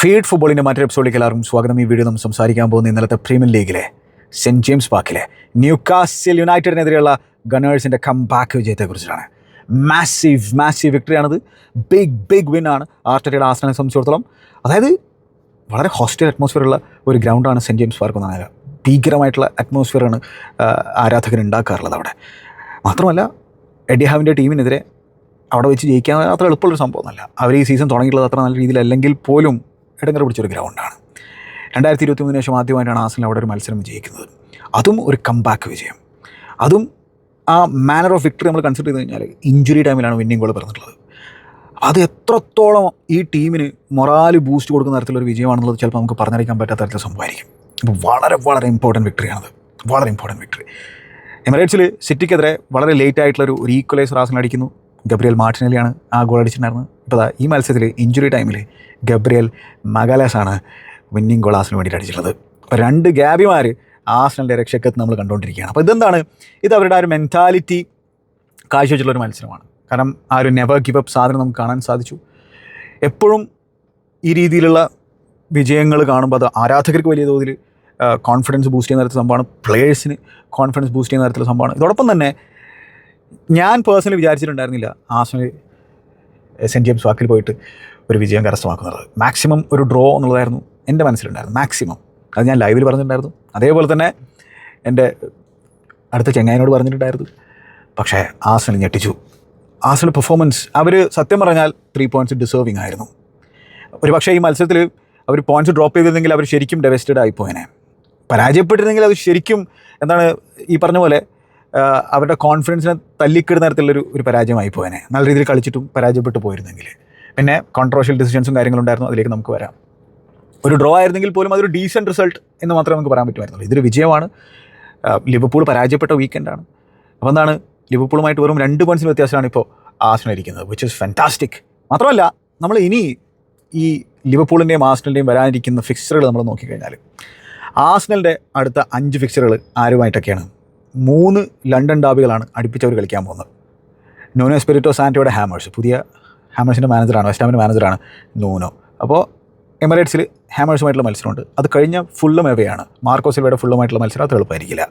Feed ഫുട്ബോളിന്റെ മറ്റൊരു എപ്പിസോഡിലേക്ക് എല്ലാവർക്കും സ്വാഗതം. ഈ വീഡിയോ നമ്മൾ സംസാരിക്കാൻ പോകുന്ന ഇന്നലത്തെ പ്രീമിയർ ലീഗിലെ സെന്റ് ജെയിംസ് പാർക്കിലെ ന്യൂകാസിൽ യുണൈറ്റഡിനെതിരെയുള്ള ഗണേഴ്സിന്റെ കംബാക്ക് വിജയത്തെക്കുറിച്ചാണ് മാസീവ് മാസീവ് വിക്ടറിയാണത് ബിഗ് ബിഗ് വിൻ ആണ്. ആർട്ടറ്റയുടെ ആസനെ സംബന്ധിച്ചിടത്തോളം അതായത് വളരെ ഹോസ്റ്റൽ അറ്റ്മോസ്ഫിയർ ഉള്ള ഒരു ഗ്രൗണ്ടാണ് സെന്റ് ജെയിംസ് പാർക്ക് എന്ന് പറഞ്ഞാൽ. ഭീകരമായിട്ടുള്ള അറ്റ്മോസ്ഫിയറാണ് ആരാധകർ ഉണ്ടാക്കാറുള്ളത് അവിടെ. മാത്രമല്ല എഡിഹാവിന്റെ ടീമിനെതിരെ അവിടെ വെച്ച് ജയിക്കാൻ അത്ര എളുപ്പമുള്ളൊരു സംഭവമൊന്നുമല്ല. അവർ ഈ സീസൺ തുടങ്ങിയിട്ടുള്ളത് അത്ര നല്ല രീതിയിലല്ലെങ്കിൽ പോലും ഇടങ്ങറ പിടിച്ചൊരു ഗ്രൗണ്ടാണ്. രണ്ടായിരത്തി ഇരുപത്തി മൂന്നിന് ശേഷം ആദ്യമായിട്ടാണ് ആസനിൽ അവിടെ ഒരു മത്സരം വിജയിക്കുന്നത്. അതും ഒരു കംബാക്ക് വിജയം. അതും ആ മാനർ ഓഫ് വിക്ടറി നമ്മൾ കൺസിഡർ ചെയ്ത് കഴിഞ്ഞാൽ ഇഞ്ചുറി ടൈമിലാണ് വിന്നിംഗ് ഗോൾ പറഞ്ഞിട്ടുള്ളത്. അത് എത്രത്തോളം ഈ ടീമിന് മൊറാൽ ബൂസ്റ്റ് കൊടുക്കുന്ന തരത്തിലൊരു വിജയമാണെന്നുള്ളത് ചിലപ്പോൾ നമുക്ക് പറഞ്ഞറിയിക്കാൻ പറ്റാത്ത തരത്തിൽ സംഭവമായിരിക്കും. അപ്പോൾ വളരെ വളരെ ഇമ്പോർട്ടന്റ് വിക്ടറിയാണത് വളരെ ഇമ്പോർട്ടന്റ് വിക്ടറി എമിറേറ്റ്സിൽ സിറ്റിക്കെതിരെ വളരെ ലേറ്റ് ആയിട്ടുള്ളൊരു ഒരു ഈക്വലൈസർ ആസൻ അടിക്കുന്നു. ഗബ്രിയൽ മാർട്ടിനലിയാണ് ആ ഗോൾ അടിച്ചിട്ടുണ്ടായിരുന്നത്. ഇപ്പോൾ ഈ മത്സരത്തിൽ ഇഞ്ചുറി ടൈമിൽ ഗബ്രിയൽ മഗാലാസാണ് വിന്നിംഗ് ഗോൾ ആസിന് വേണ്ടിയിട്ട് അടിച്ചിട്ടുള്ളത്. അപ്പോൾ രണ്ട് ഗ്യാബിമാർ ആസനലിന്റെ രക്ഷക്കത്ത് നമ്മൾ കണ്ടുകൊണ്ടിരിക്കുകയാണ്. അപ്പോൾ ഇതെന്താണ്? ഇത് അവരുടെ ആ ഒരു മെന്റാലിറ്റി കാഴ്ചവെച്ചിട്ടുള്ളൊരു മത്സരമാണ്. കാരണം ആ ഒരു നെവർ ഗിവ് അപ്പ് സാധനം നമുക്ക് കാണാൻ സാധിച്ചു. എപ്പോഴും ഈ രീതിയിലുള്ള വിജയങ്ങൾ കാണുമ്പോൾ അത് ആരാധകർക്ക് വലിയ തോതിൽ കോൺഫിഡൻസ് ബൂസ്റ്റ് ചെയ്യുന്ന തരത്തിലുള്ള സംഭവമാണ്. പ്ലേയേഴ്സിന് കോൺഫിഡൻസ് ബൂസ്റ്റ് ചെയ്യുന്ന തരത്തിലുള്ള സംഭവമാണ്. ഇതോടൊപ്പം തന്നെ ഞാൻ പേഴ്സണലി വിചാരിച്ചിട്ടുണ്ടായിരുന്നില്ല ആശ്രമി സെന്റ് ജെയിംസ് വാക്കിൽ പോയിട്ട് ഒരു വിജയം കരസ്ഥമാക്കുന്നത്. മാക്സിമം ഒരു ഡ്രോ എന്നുള്ളതായിരുന്നു എന്റെ മനസ്സിലുണ്ടായിരുന്നു മാക്സിമം അത് ഞാൻ ലൈവിൽ പറഞ്ഞിട്ടുണ്ടായിരുന്നു. അതേപോലെ തന്നെ എന്റെ അടുത്ത ചെങ്ങായനോട് പറഞ്ഞിട്ടുണ്ടായിരുന്നു. പക്ഷേ ആസനൽ ഞെട്ടിച്ചു. ആസനൽ പെർഫോമൻസ് അവർ സത്യം പറഞ്ഞാൽ ത്രീ പോയിന്റ്സ് ഡിസേർവിങ് ആയിരുന്നു. ഒരു പക്ഷേ ഈ മത്സരത്തിൽ അവർ പോയിന്റ്സ് ഡ്രോപ്പ് ചെയ്തിരുന്നെങ്കിൽ അവർ ശരിക്കും ഡെവസ്റ്റഡ് ആയിപ്പോയനെ. പരാജയപ്പെട്ടിരുന്നെങ്കിൽ അത് ശരിക്കും എന്താണ് ഈ പറഞ്ഞ പോലെ അവരുടെ കോൺഫിഡൻസിനെ തല്ലിക്കിടുന്ന തരത്തിലുള്ളൊരു ഒരു പരാജയമായി പോയനെ. നല്ല രീതിയിൽ കളിച്ചിട്ടും പരാജയപ്പെട്ടു പോയിരുന്നെങ്കിൽ. പിന്നെ കോൺട്രോഷ്യൽ ഡിസിഷൻസും കാര്യങ്ങളും ഉണ്ടായിരുന്നു അതിലേക്ക് നമുക്ക് വരാം. ഒരു ഡ്രോ ആയിരുന്നെങ്കിൽ പോലും അതൊരു ഡീസന്റ് റിസൾട്ട് എന്ന് മാത്രമേ നമുക്ക് പറയാൻ പറ്റുമായിരുന്നു ഇതൊരു വിജയമാണ്. ലിവർപൂൾ പരാജയപ്പെട്ട വീക്കെൻഡാണ് അപ്പോൾ എന്താണ്? ലിവർപൂളുമായിട്ട് വെറും രണ്ട് പോയിന്റ്സിന് വ്യത്യാസമാണ് ഇപ്പോൾ ആസ്നൽ ഇരിക്കുന്നത് വിച്ച് ഇസ് ഫാന്റാസ്റ്റിക് മാത്രമല്ല നമ്മൾ ഇനി ഈ ലിവർപൂളിന്റെയും ആസ്റ്റിന്റെയും വരാനിരിക്കുന്ന ഫിക്സറുകൾ നമ്മൾ നോക്കിക്കഴിഞ്ഞാൽ ആസ്നലിന്റെ അടുത്ത അഞ്ച് ഫിക്സറുകൾ ആരുമായിട്ടൊക്കെയാണ്? മൂന്ന് ലണ്ടൻ ഡാബികളാണ് അടുപ്പിച്ചവർ കളിക്കാൻ പോകുന്നത്. നൂനോ എസ്പിരിറ്റോ സാന്റോയുടെ ഹാമേഴ്സ്. പുതിയ ഹാമേഴ്സിന്റെ മാനേജറാണ് വെസ്റ്റാമിന്റെ മാനേജറാണ് നൂനോ. അപ്പോൾ എമിറേറ്റ്സിൽ ഹാമേഴ്സുമായിട്ടുള്ള മത്സരമുണ്ട്. അത് കഴിഞ്ഞ ഫുള്ളും എവയാണ്. മാർക്കോ സിൽവയുടെ ഫുള്ളുമായിട്ടുള്ള മത്സരം അത്ര എളുപ്പമായിരിക്കില്ല.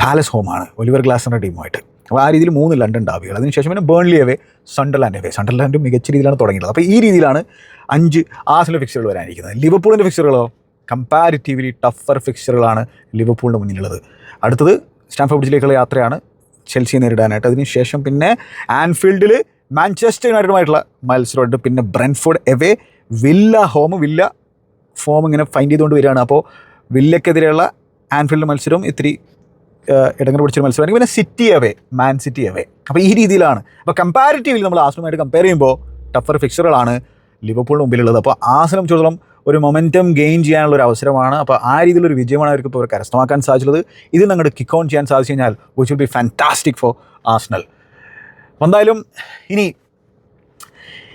പാലസ് ഹോമാണ് ഒലിവർ ഗ്ലാസിന്റെ ടീമുമായിട്ട്. അപ്പോൾ ആ രീതിയിൽ മൂന്ന് ലണ്ടൻ ഡാബികൾ. അതിനുശേഷം പിന്നെ ബേൺലി എവേ സണ്ടർലാൻഡ് എവേ. സണ്ടർലാൻഡും മികച്ച രീതിയിലാണ് തുടങ്ങിയത് അപ്പോൾ ഈ രീതിയിലാണ് അഞ്ച് ആസിലെ ഫിക്സറുകൾ വരാനിരിക്കുന്നത്. ലിവർപൂളിന്റെ ഫിക്സറുകളോ കമ്പാരിറ്റീവ്ലി ടഫർ ഫിക്സറുകളാണ് ലിവർപൂളിന്റെ മുന്നിലുള്ളത്. അടുത്തത് സ്റ്റാൻഫോർഡ് ബ്രിഡ്ജിലേക്കുള്ള യാത്രയാണ് ചെൽസിയെ നേരിടാനായിട്ട്. അതിനുശേഷം പിന്നെ ആൻഫീൽഡിൽ മാഞ്ചസ്റ്റർ യുണൈറ്റഡുമായിട്ടുള്ള മത്സരമുണ്ട് പിന്നെ Brentford away Villa home Villa form ഇങ്ങനെ ഫൈൻഡ് ചെയ്തുകൊണ്ട് വരികയാണ്. അപ്പോൾ വില്ലക്കെതിരെയുള്ള ആൻഫീൽഡ് മത്സരവും ഇത്തിരി ഇടങ്ങൾ പിടിച്ചൊരു മത്സരമാണെങ്കിൽ പിന്നെ City away Man City away അപ്പോൾ ഈ രീതിയിലാണ്. അപ്പോൾ കമ്പാരിറ്റീവ്ലി നമ്മൾ ആസനുമായിട്ട് കമ്പയർ ചെയ്യുമ്പോൾ ടഫർ ഫിക്സറുകളാണ് ലിവർപൂളിന് മുമ്പിലുള്ളത്. അപ്പോൾ ആസനം സംബന്ധിച്ചിടത്തോളം ഒരു മൊമെന്റം ഗെയിൻ ചെയ്യാനുള്ള ഒരു അവസരമാണ്. അപ്പോൾ ആ രീതിയിലൊരു വിജയമാണ് അവർക്ക് ഇപ്പോൾ കരസ്ഥമാക്കാൻ സാധിച്ചുള്ളത് ഇത് നിങ്ങളുടെ കിക്ക് ഓൺ ചെയ്യാൻ സാധിച്ചു കഴിഞ്ഞാൽ which will be fantastic for Arsenal എന്തായാലും ഇനി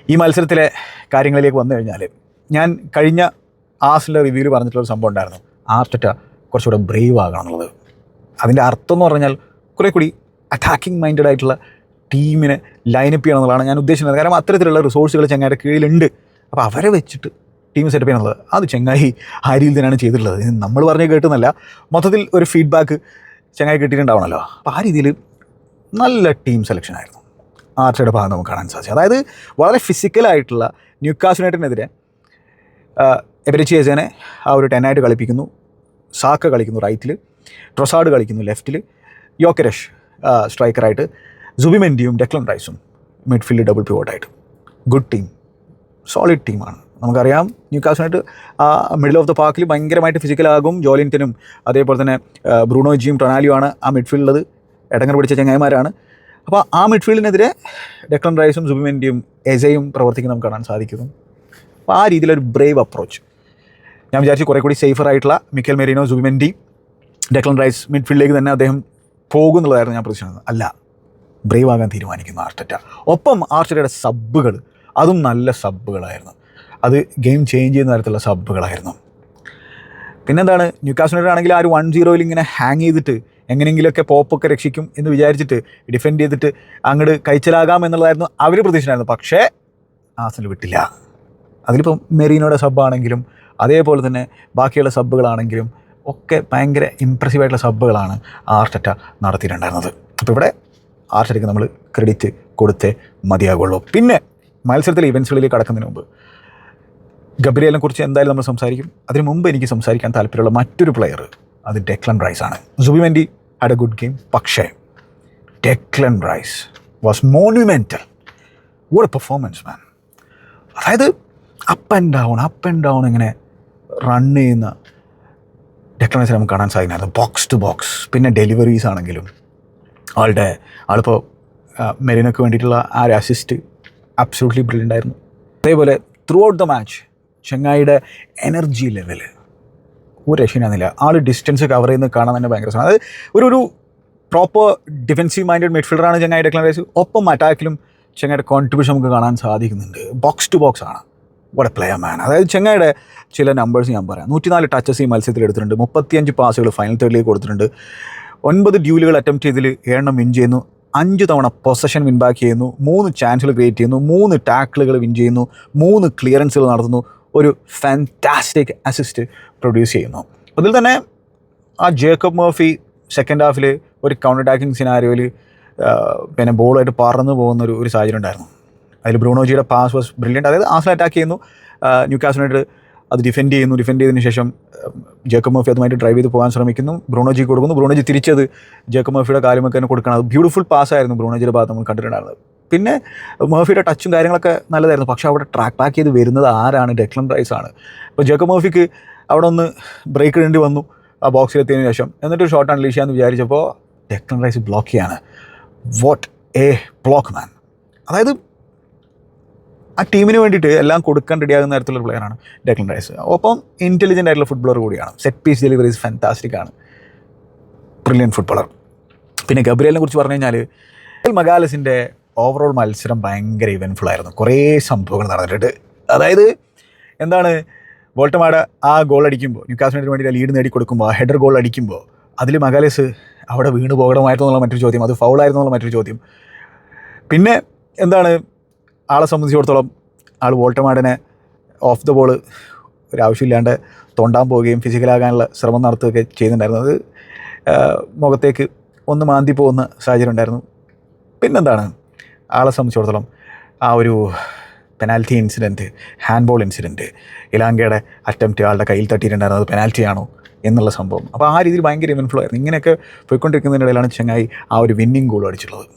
ഈ മത്സരത്തിലെ കാര്യങ്ങളിലേക്ക് വന്നു കഴിഞ്ഞാൽ ഞാൻ കഴിഞ്ഞ ആസിലെ റിവ്യൂവിൽ പറഞ്ഞിട്ടുള്ള ഒരു സംഭവം ഉണ്ടായിരുന്നു. ആർട്ടറ്റ കുറച്ചുകൂടെ ബ്രേവ് ആകണം എന്നുള്ളത് അതിന്റെ അർത്ഥം എന്ന് പറഞ്ഞാൽ കുറേ കൂടി അറ്റാക്കിംഗ് മൈൻഡഡ് ആയിട്ടുള്ള ടീമിനെ ലൈനപ്പ് ചെയ്യണം എന്നുള്ളതാണ് ഞാൻ ഉദ്ദേശിക്കുന്നത്. കാരണം അത്തരത്തിലുള്ള റിസോഴ്സുകൾ ചെങ്ങായിയുടെ കീഴിലുണ്ട്. അപ്പോൾ അവരെ വെച്ചിട്ട് ടീം സെറ്റപ്പ് ചെയ്യുന്നത് അത് ചെങ്ങായി ആ രീതിയിൽ തന്നെയാണ് ചെയ്തിട്ടുള്ളത്. നമ്മൾ പറഞ്ഞ് കേട്ടുന്നല്ല മൊത്തത്തിൽ ഒരു ഫീഡ്ബാക്ക് ചെങ്ങായി കിട്ടിയിട്ടുണ്ടാവണമല്ലോ അപ്പോൾ ആ രീതിയിൽ നല്ല ടീം സെലക്ഷൻ ആയിരുന്നു. ആർച്ചയുടെ ഭാഗം നമുക്ക് കാണാൻ സാധിച്ചു. അതായത് വളരെ ഫിസിക്കലായിട്ടുള്ള ന്യൂക്കാസ് യുണൈറ്റഡിനെതിരെ എബരച്ചിയസേനെ ആ ഒരു ടെനായിട്ട് കളിപ്പിക്കുന്നു. സാക്ക കളിക്കുന്നു റൈറ്റിൽ ട്രൊസാഡ് കളിക്കുന്നു ലെഫ്റ്റിൽ യോക്കരഷ് സ്ട്രൈക്കറായിട്ട് സുബിമെൻഡിയും ഡെക്ലൻ റൈസും മിഡ്ഫീൽഡ് ഡബിൾ പിവോട്ടായിട്ട് ഗുഡ് ടീം സോളിഡ് ടീമാണ് നമുക്കറിയാം. ന്യൂ കാസിനായിട്ട് ആ മിഡിൽ ഓഫ് ദ പാക്കിൽ ഭയങ്കരമായിട്ട് ഫിസിക്കലാകും ജോലിന്റനും. അതേപോലെ തന്നെ ബ്രൂണോ ജിയും ടൊണാലിയും ആണ് ആ മിഡ്ഫീൽഡിലത് ഇടങ്ങൾ പിടിച്ച ചങ്ങായിമാരാണ്. അപ്പോൾ ആ മിഡ്ഫീൽഡിനെതിരെ ഡെക്ലൻ റൈസും സുബിമെന്റിയും എസയും പ്രവർത്തിക്കുന്ന നമുക്ക് കാണാൻ സാധിക്കുന്നു. അപ്പോൾ ആ രീതിയിലൊരു ബ്രേവ് അപ്രോച്ച് ഞാൻ വിചാരിച്ചു കുറേ കൂടി സേഫർ ആയിട്ടുള്ള Mikel Merino Zubimendi Declan Rice മിഡ്ഫീൽഡിലേക്ക് തന്നെ അദ്ദേഹം പോകുന്നുള്ളതായിരുന്നു ഞാൻ പ്രതീക്ഷിച്ചത്. അല്ല ബ്രേവ് ആകാൻ തീരുമാനിക്കുന്നു ആർട്ടറ്റ. ഒപ്പം ആർട്ടറ്റയുടെ സബ്ബുകൾ അതും നല്ല സബ്ബുകളായിരുന്നു അത് ഗെയിം ചേഞ്ച് ചെയ്യുന്ന തരത്തിലുള്ള സബ്ബുകളായിരുന്നു. പിന്നെന്താണ് ന്യൂക്കാസിനോട് ആണെങ്കിൽ ആ ഒരു വൺ സീറോയിൽ ഇങ്ങനെ ഹാങ് ചെയ്തിട്ട് എങ്ങനെയെങ്കിലുമൊക്കെ പോപ്പൊക്കെ രക്ഷിക്കും എന്ന് വിചാരിച്ചിട്ട് ഡിഫെൻഡ് ചെയ്തിട്ട് അങ്ങോട്ട് കഴിച്ചലാകാം എന്നുള്ളതായിരുന്നു അവർ പ്രതീക്ഷിച്ചിരുന്നത്. പക്ഷേ ആസനൽ വിട്ടില്ല. അതിലിപ്പം മെറീനോയുടെ സബ്ബാണെങ്കിലും അതേപോലെ തന്നെ ബാക്കിയുള്ള സബ്ബുകളാണെങ്കിലും ഒക്കെ ഭയങ്കര ഇമ്പ്രസീവായിട്ടുള്ള സബ്ബുകളാണ് ആർട്ടറ്റ നടത്തിയിട്ടുണ്ടായിരുന്നത്. അപ്പോൾ ഇവിടെ ആർട്ടറ്റയ്ക്ക് നമ്മൾ ക്രെഡിറ്റ് കൊടുത്തേ മതിയാകുള്ളൂ. പിന്നെ മത്സരത്തിലെ ഇവൻസുകളിലേക്ക് കടക്കുന്നതിന് മുമ്പ്. ഗബ്രിയലിനെ കുറിച്ച് എന്തായാലും നമ്മൾ സംസാരിക്കും. അതിനു മുമ്പ് എനിക്ക് സംസാരിക്കാൻ താല്പര്യമുള്ള മറ്റൊരു പ്ലെയർ അത് ഡെക്ലൻ റൈസ് ആണ്. Zubimendi had a good game പക്ഷേ Declan Rice was monumental a performance man അതായത് up and down up and down ഇങ്ങനെ റൺ ചെയ്യുന്ന ഡെക്ലൻ റൈസിനെ നമുക്ക് കാണാൻ സാധിക്കുന്നത് ബോക്സ് ടു ബോക്സ് പിന്നെ ഡെലിവറീസ് ആണെങ്കിലും ആളുടെ ആളിപ്പോൾ മെറിനൊക്കെ വേണ്ടിയിട്ടുള്ള ആ ഒരു അസിസ്റ്റ് അബ്സൂട്ട്ലി ബ്രില്യന്റ് ആയിരുന്നു. അതേപോലെ ത്രൂ ഔട്ട് ദ മാച്ച് ചെങ്ങായിയുടെ എനർജി ലെവൽ ഒരു രക്ഷയില്ല ആൾ ഡിസ്റ്റൻസ് കവർ ചെയ്യുന്നത് കാണാൻ തന്നെ ഭയങ്കര രസമാണ്. അതായത് ഒരു ഒരു പ്രോപ്പർ ഡിഫൻസീവ് മൈൻഡഡ് മിഡ്ഫീൽഡറാണ് ആണ് ഡെക്ലൻ ഒപ്പം അറ്റാക്കിലും ചെങ്ങായിയുടെ കോൺട്രിബ്യൂഷൻ നമുക്ക് കാണാൻ സാധിക്കുന്നുണ്ട്. ബോക്സ് ടു ബോക്സ് ആണ്. ഇവിടെ പ്ലെയർ മാൻ അതായത് ചെങ്ങായിയുടെ ചില നമ്പേഴ്സ് ഞാൻ പറയാം. നൂറ്റിനാല് ടച്ചസ് ഈ മത്സരത്തിൽ എടുത്തിട്ടുണ്ട്. മുപ്പത്തിയഞ്ച് പാസുകൾ ഫൈനൽ തേർഡിലേക്ക് കൊടുത്തിട്ടുണ്ട്. ഒൻപത് ഡ്യൂലുകൾ അറ്റംപ്റ്റ് ചെയ്തതിൽ ഏഴെണ്ണം വിൻ ചെയ്യുന്നു. അഞ്ച് തവണ പൊസഷൻ വിൻ ബാക്ക് ചെയ്യുന്നു. മൂന്ന് ചാൻസുകൾ ക്രിയേറ്റ് ചെയ്യുന്നു. മൂന്ന് ടാക്കിളുകൾ വിൻ ചെയ്യുന്നു. മൂന്ന് ക്ലിയറൻസുകൾ നടത്തുന്നു. ഒരു ഫാന്റാസ്റ്റിക് അസിസ്റ്റ് പ്രൊഡ്യൂസ് ചെയ്യുന്നു. അതിൽ തന്നെ ആ ജേക്കബ് മർഫി സെക്കൻഡ് ഹാഫിൽ ഒരു കൗണ്ടർ അറ്റാക്കിംഗ് സിനാരിയോയിൽ പിന്നെ ബോളായിട്ട് പറന്നു പോകുന്ന ഒരു ഒരു സാഹചര്യം ഉണ്ടായിരുന്നു. അതിൽ ബ്രൂണോജിയുടെ പാസ് വാസ് ബ്രില്യന്റ് അതായത് ആസിൽ അറ്റാക്ക് ചെയ്യുന്നു. ന്യൂ കാസിനായിട്ട് അത് ഡിഫെൻഡ് ചെയ്യുന്നു. ഡിഫെൻഡ് ചെയ്തതിന് ശേഷം ജേക്കബ് മർഫി അതുമായിട്ട് ഡ്രൈവ് ചെയ്ത് പോകാൻ ശ്രമിക്കുന്നു. ബ്രൂണോജി കൊടുക്കുന്നു. ബ്രൂണോജി തിരിച്ചത് ജേക്കബ് മർഫിയുടെ കാര്യമൊക്കെ തന്നെ കൊടുക്കണം. അത് ബ്യൂട്ടിഫുൾ പാസ്സായിരുന്നു ബ്രൂണോജിയുടെ ഭാഗത്ത് നമ്മൾ കണ്ടിട്ടുണ്ടായിരുന്നത്. പിന്നെ മേഫിയുടെ ടച്ചും കാര്യങ്ങളൊക്കെ നല്ലതായിരുന്നു. പക്ഷെ അവിടെ ട്രാക്ക് ബാക്ക് ചെയ്ത് വരുന്നത് ആരാണ്? ഡെക്ലൻ റൈസ് ആണ്. ഇപ്പോൾ ജേക്കബ് മർഫിക്ക് അവിടെ ഒന്ന് ബ്രേക്ക് ഇടേണ്ടി വന്നു. ആ ബോക്സിലെത്തിയതിനു ശേഷം. എന്നിട്ട് ഷോട്ട് അൺലീഷ് ചെയ്യാമെന്ന് വിചാരിച്ചപ്പോൾ ഡെക്ലൻ റൈസ് ബ്ലോക്ക് ചെയ്യാണ്. വാട്ട് എ ബ്ലോക്ക് മാൻ അതായത് ആ ടീമിന് വേണ്ടിയിട്ട് എല്ലാം കൊടുക്കാൻ റെഡിയാകുന്ന തരത്തിലുള്ള പ്ലെയറാണ് ഡെക്ലൻ റൈസ് ഒപ്പം ഇന്റലിജന്റ് ആയിട്ടുള്ള ഫുട്ബോളർ കൂടിയാണ്. സെറ്റ് പീസ് ഡെലിവറീസ് ഫാന്റാസ്റ്റിക് ആണ്. ബ്രില്യൻ ഫുട്ബോളർ പിന്നെ ഗബ്രിയലിനെ കുറിച്ച് പറഞ്ഞു കഴിഞ്ഞാൽ മഗാലസിന്റെ ഓവറോൾ മത്സരം ഭയങ്കര ഇവൻഫുൾ ആയിരുന്നു. കുറേ സംഭവങ്ങൾ നടന്നിട്ടുണ്ട്. അതായത് എന്താണ്? വോൾട്ടമാട ആ ഗോൾ അടിക്കുമ്പോൾ ന്യൂക്കാസിന് വേണ്ടി ലീഡ് നേടിക്കൊടുക്കുമ്പോൾ ആ ഹെഡർ ഗോൾ അടിക്കുമ്പോൾ അതിൽ മകാലേസ് അവിടെ വീണ് പോകണമായിരുന്നു എന്നുള്ള മറ്റൊരു ചോദ്യം അത് ഫൗളായിരുന്നു എന്നുള്ള മറ്റൊരു ചോദ്യം. പിന്നെ എന്താണ്? ആളെ സംബന്ധിച്ചിടത്തോളം ആൾ വോൾട്ടമാടനെ ഓഫ് ദ ബോൾ ഒരാവശ്യമില്ലാണ്ട് തൊണ്ടാൻ പോവുകയും ഫിസിക്കലാകാനുള്ള ശ്രമം നടത്തുകയൊക്കെ ചെയ്യുന്നുണ്ടായിരുന്നു. അത് മുഖത്തേക്ക് ഒന്ന് മാന്തി പോകുന്ന സാഹചര്യം ഉണ്ടായിരുന്നു. പിന്നെന്താണ്? ആളെ സംബന്ധിച്ചിടത്തോളം ആ ഒരു പെനാൽറ്റി ഇൻസിഡന്റ് ഹാൻഡ്ബോൾ ഇൻസിഡന്റ് ഇലാങ്കയുടെ അറ്റംപ്റ്റ് ആളുടെ കയ്യിൽ തട്ടിയിട്ടുണ്ടായിരുന്നത് പെനാൽറ്റി ആണോ എന്നുള്ള സംഭവം. അപ്പോൾ ആ രീതിയിൽ ഭയങ്കര ഇവൻഫ്ലോ ആയിരുന്നു. ഇങ്ങനെയൊക്കെ പോയിക്കൊണ്ടിരിക്കുന്നതിനിടയിലാണ് ചെങ്ങായി ആ ഒരു വിന്നിങ് ഗോൾ അടിച്ചിട്ടുള്ളത്.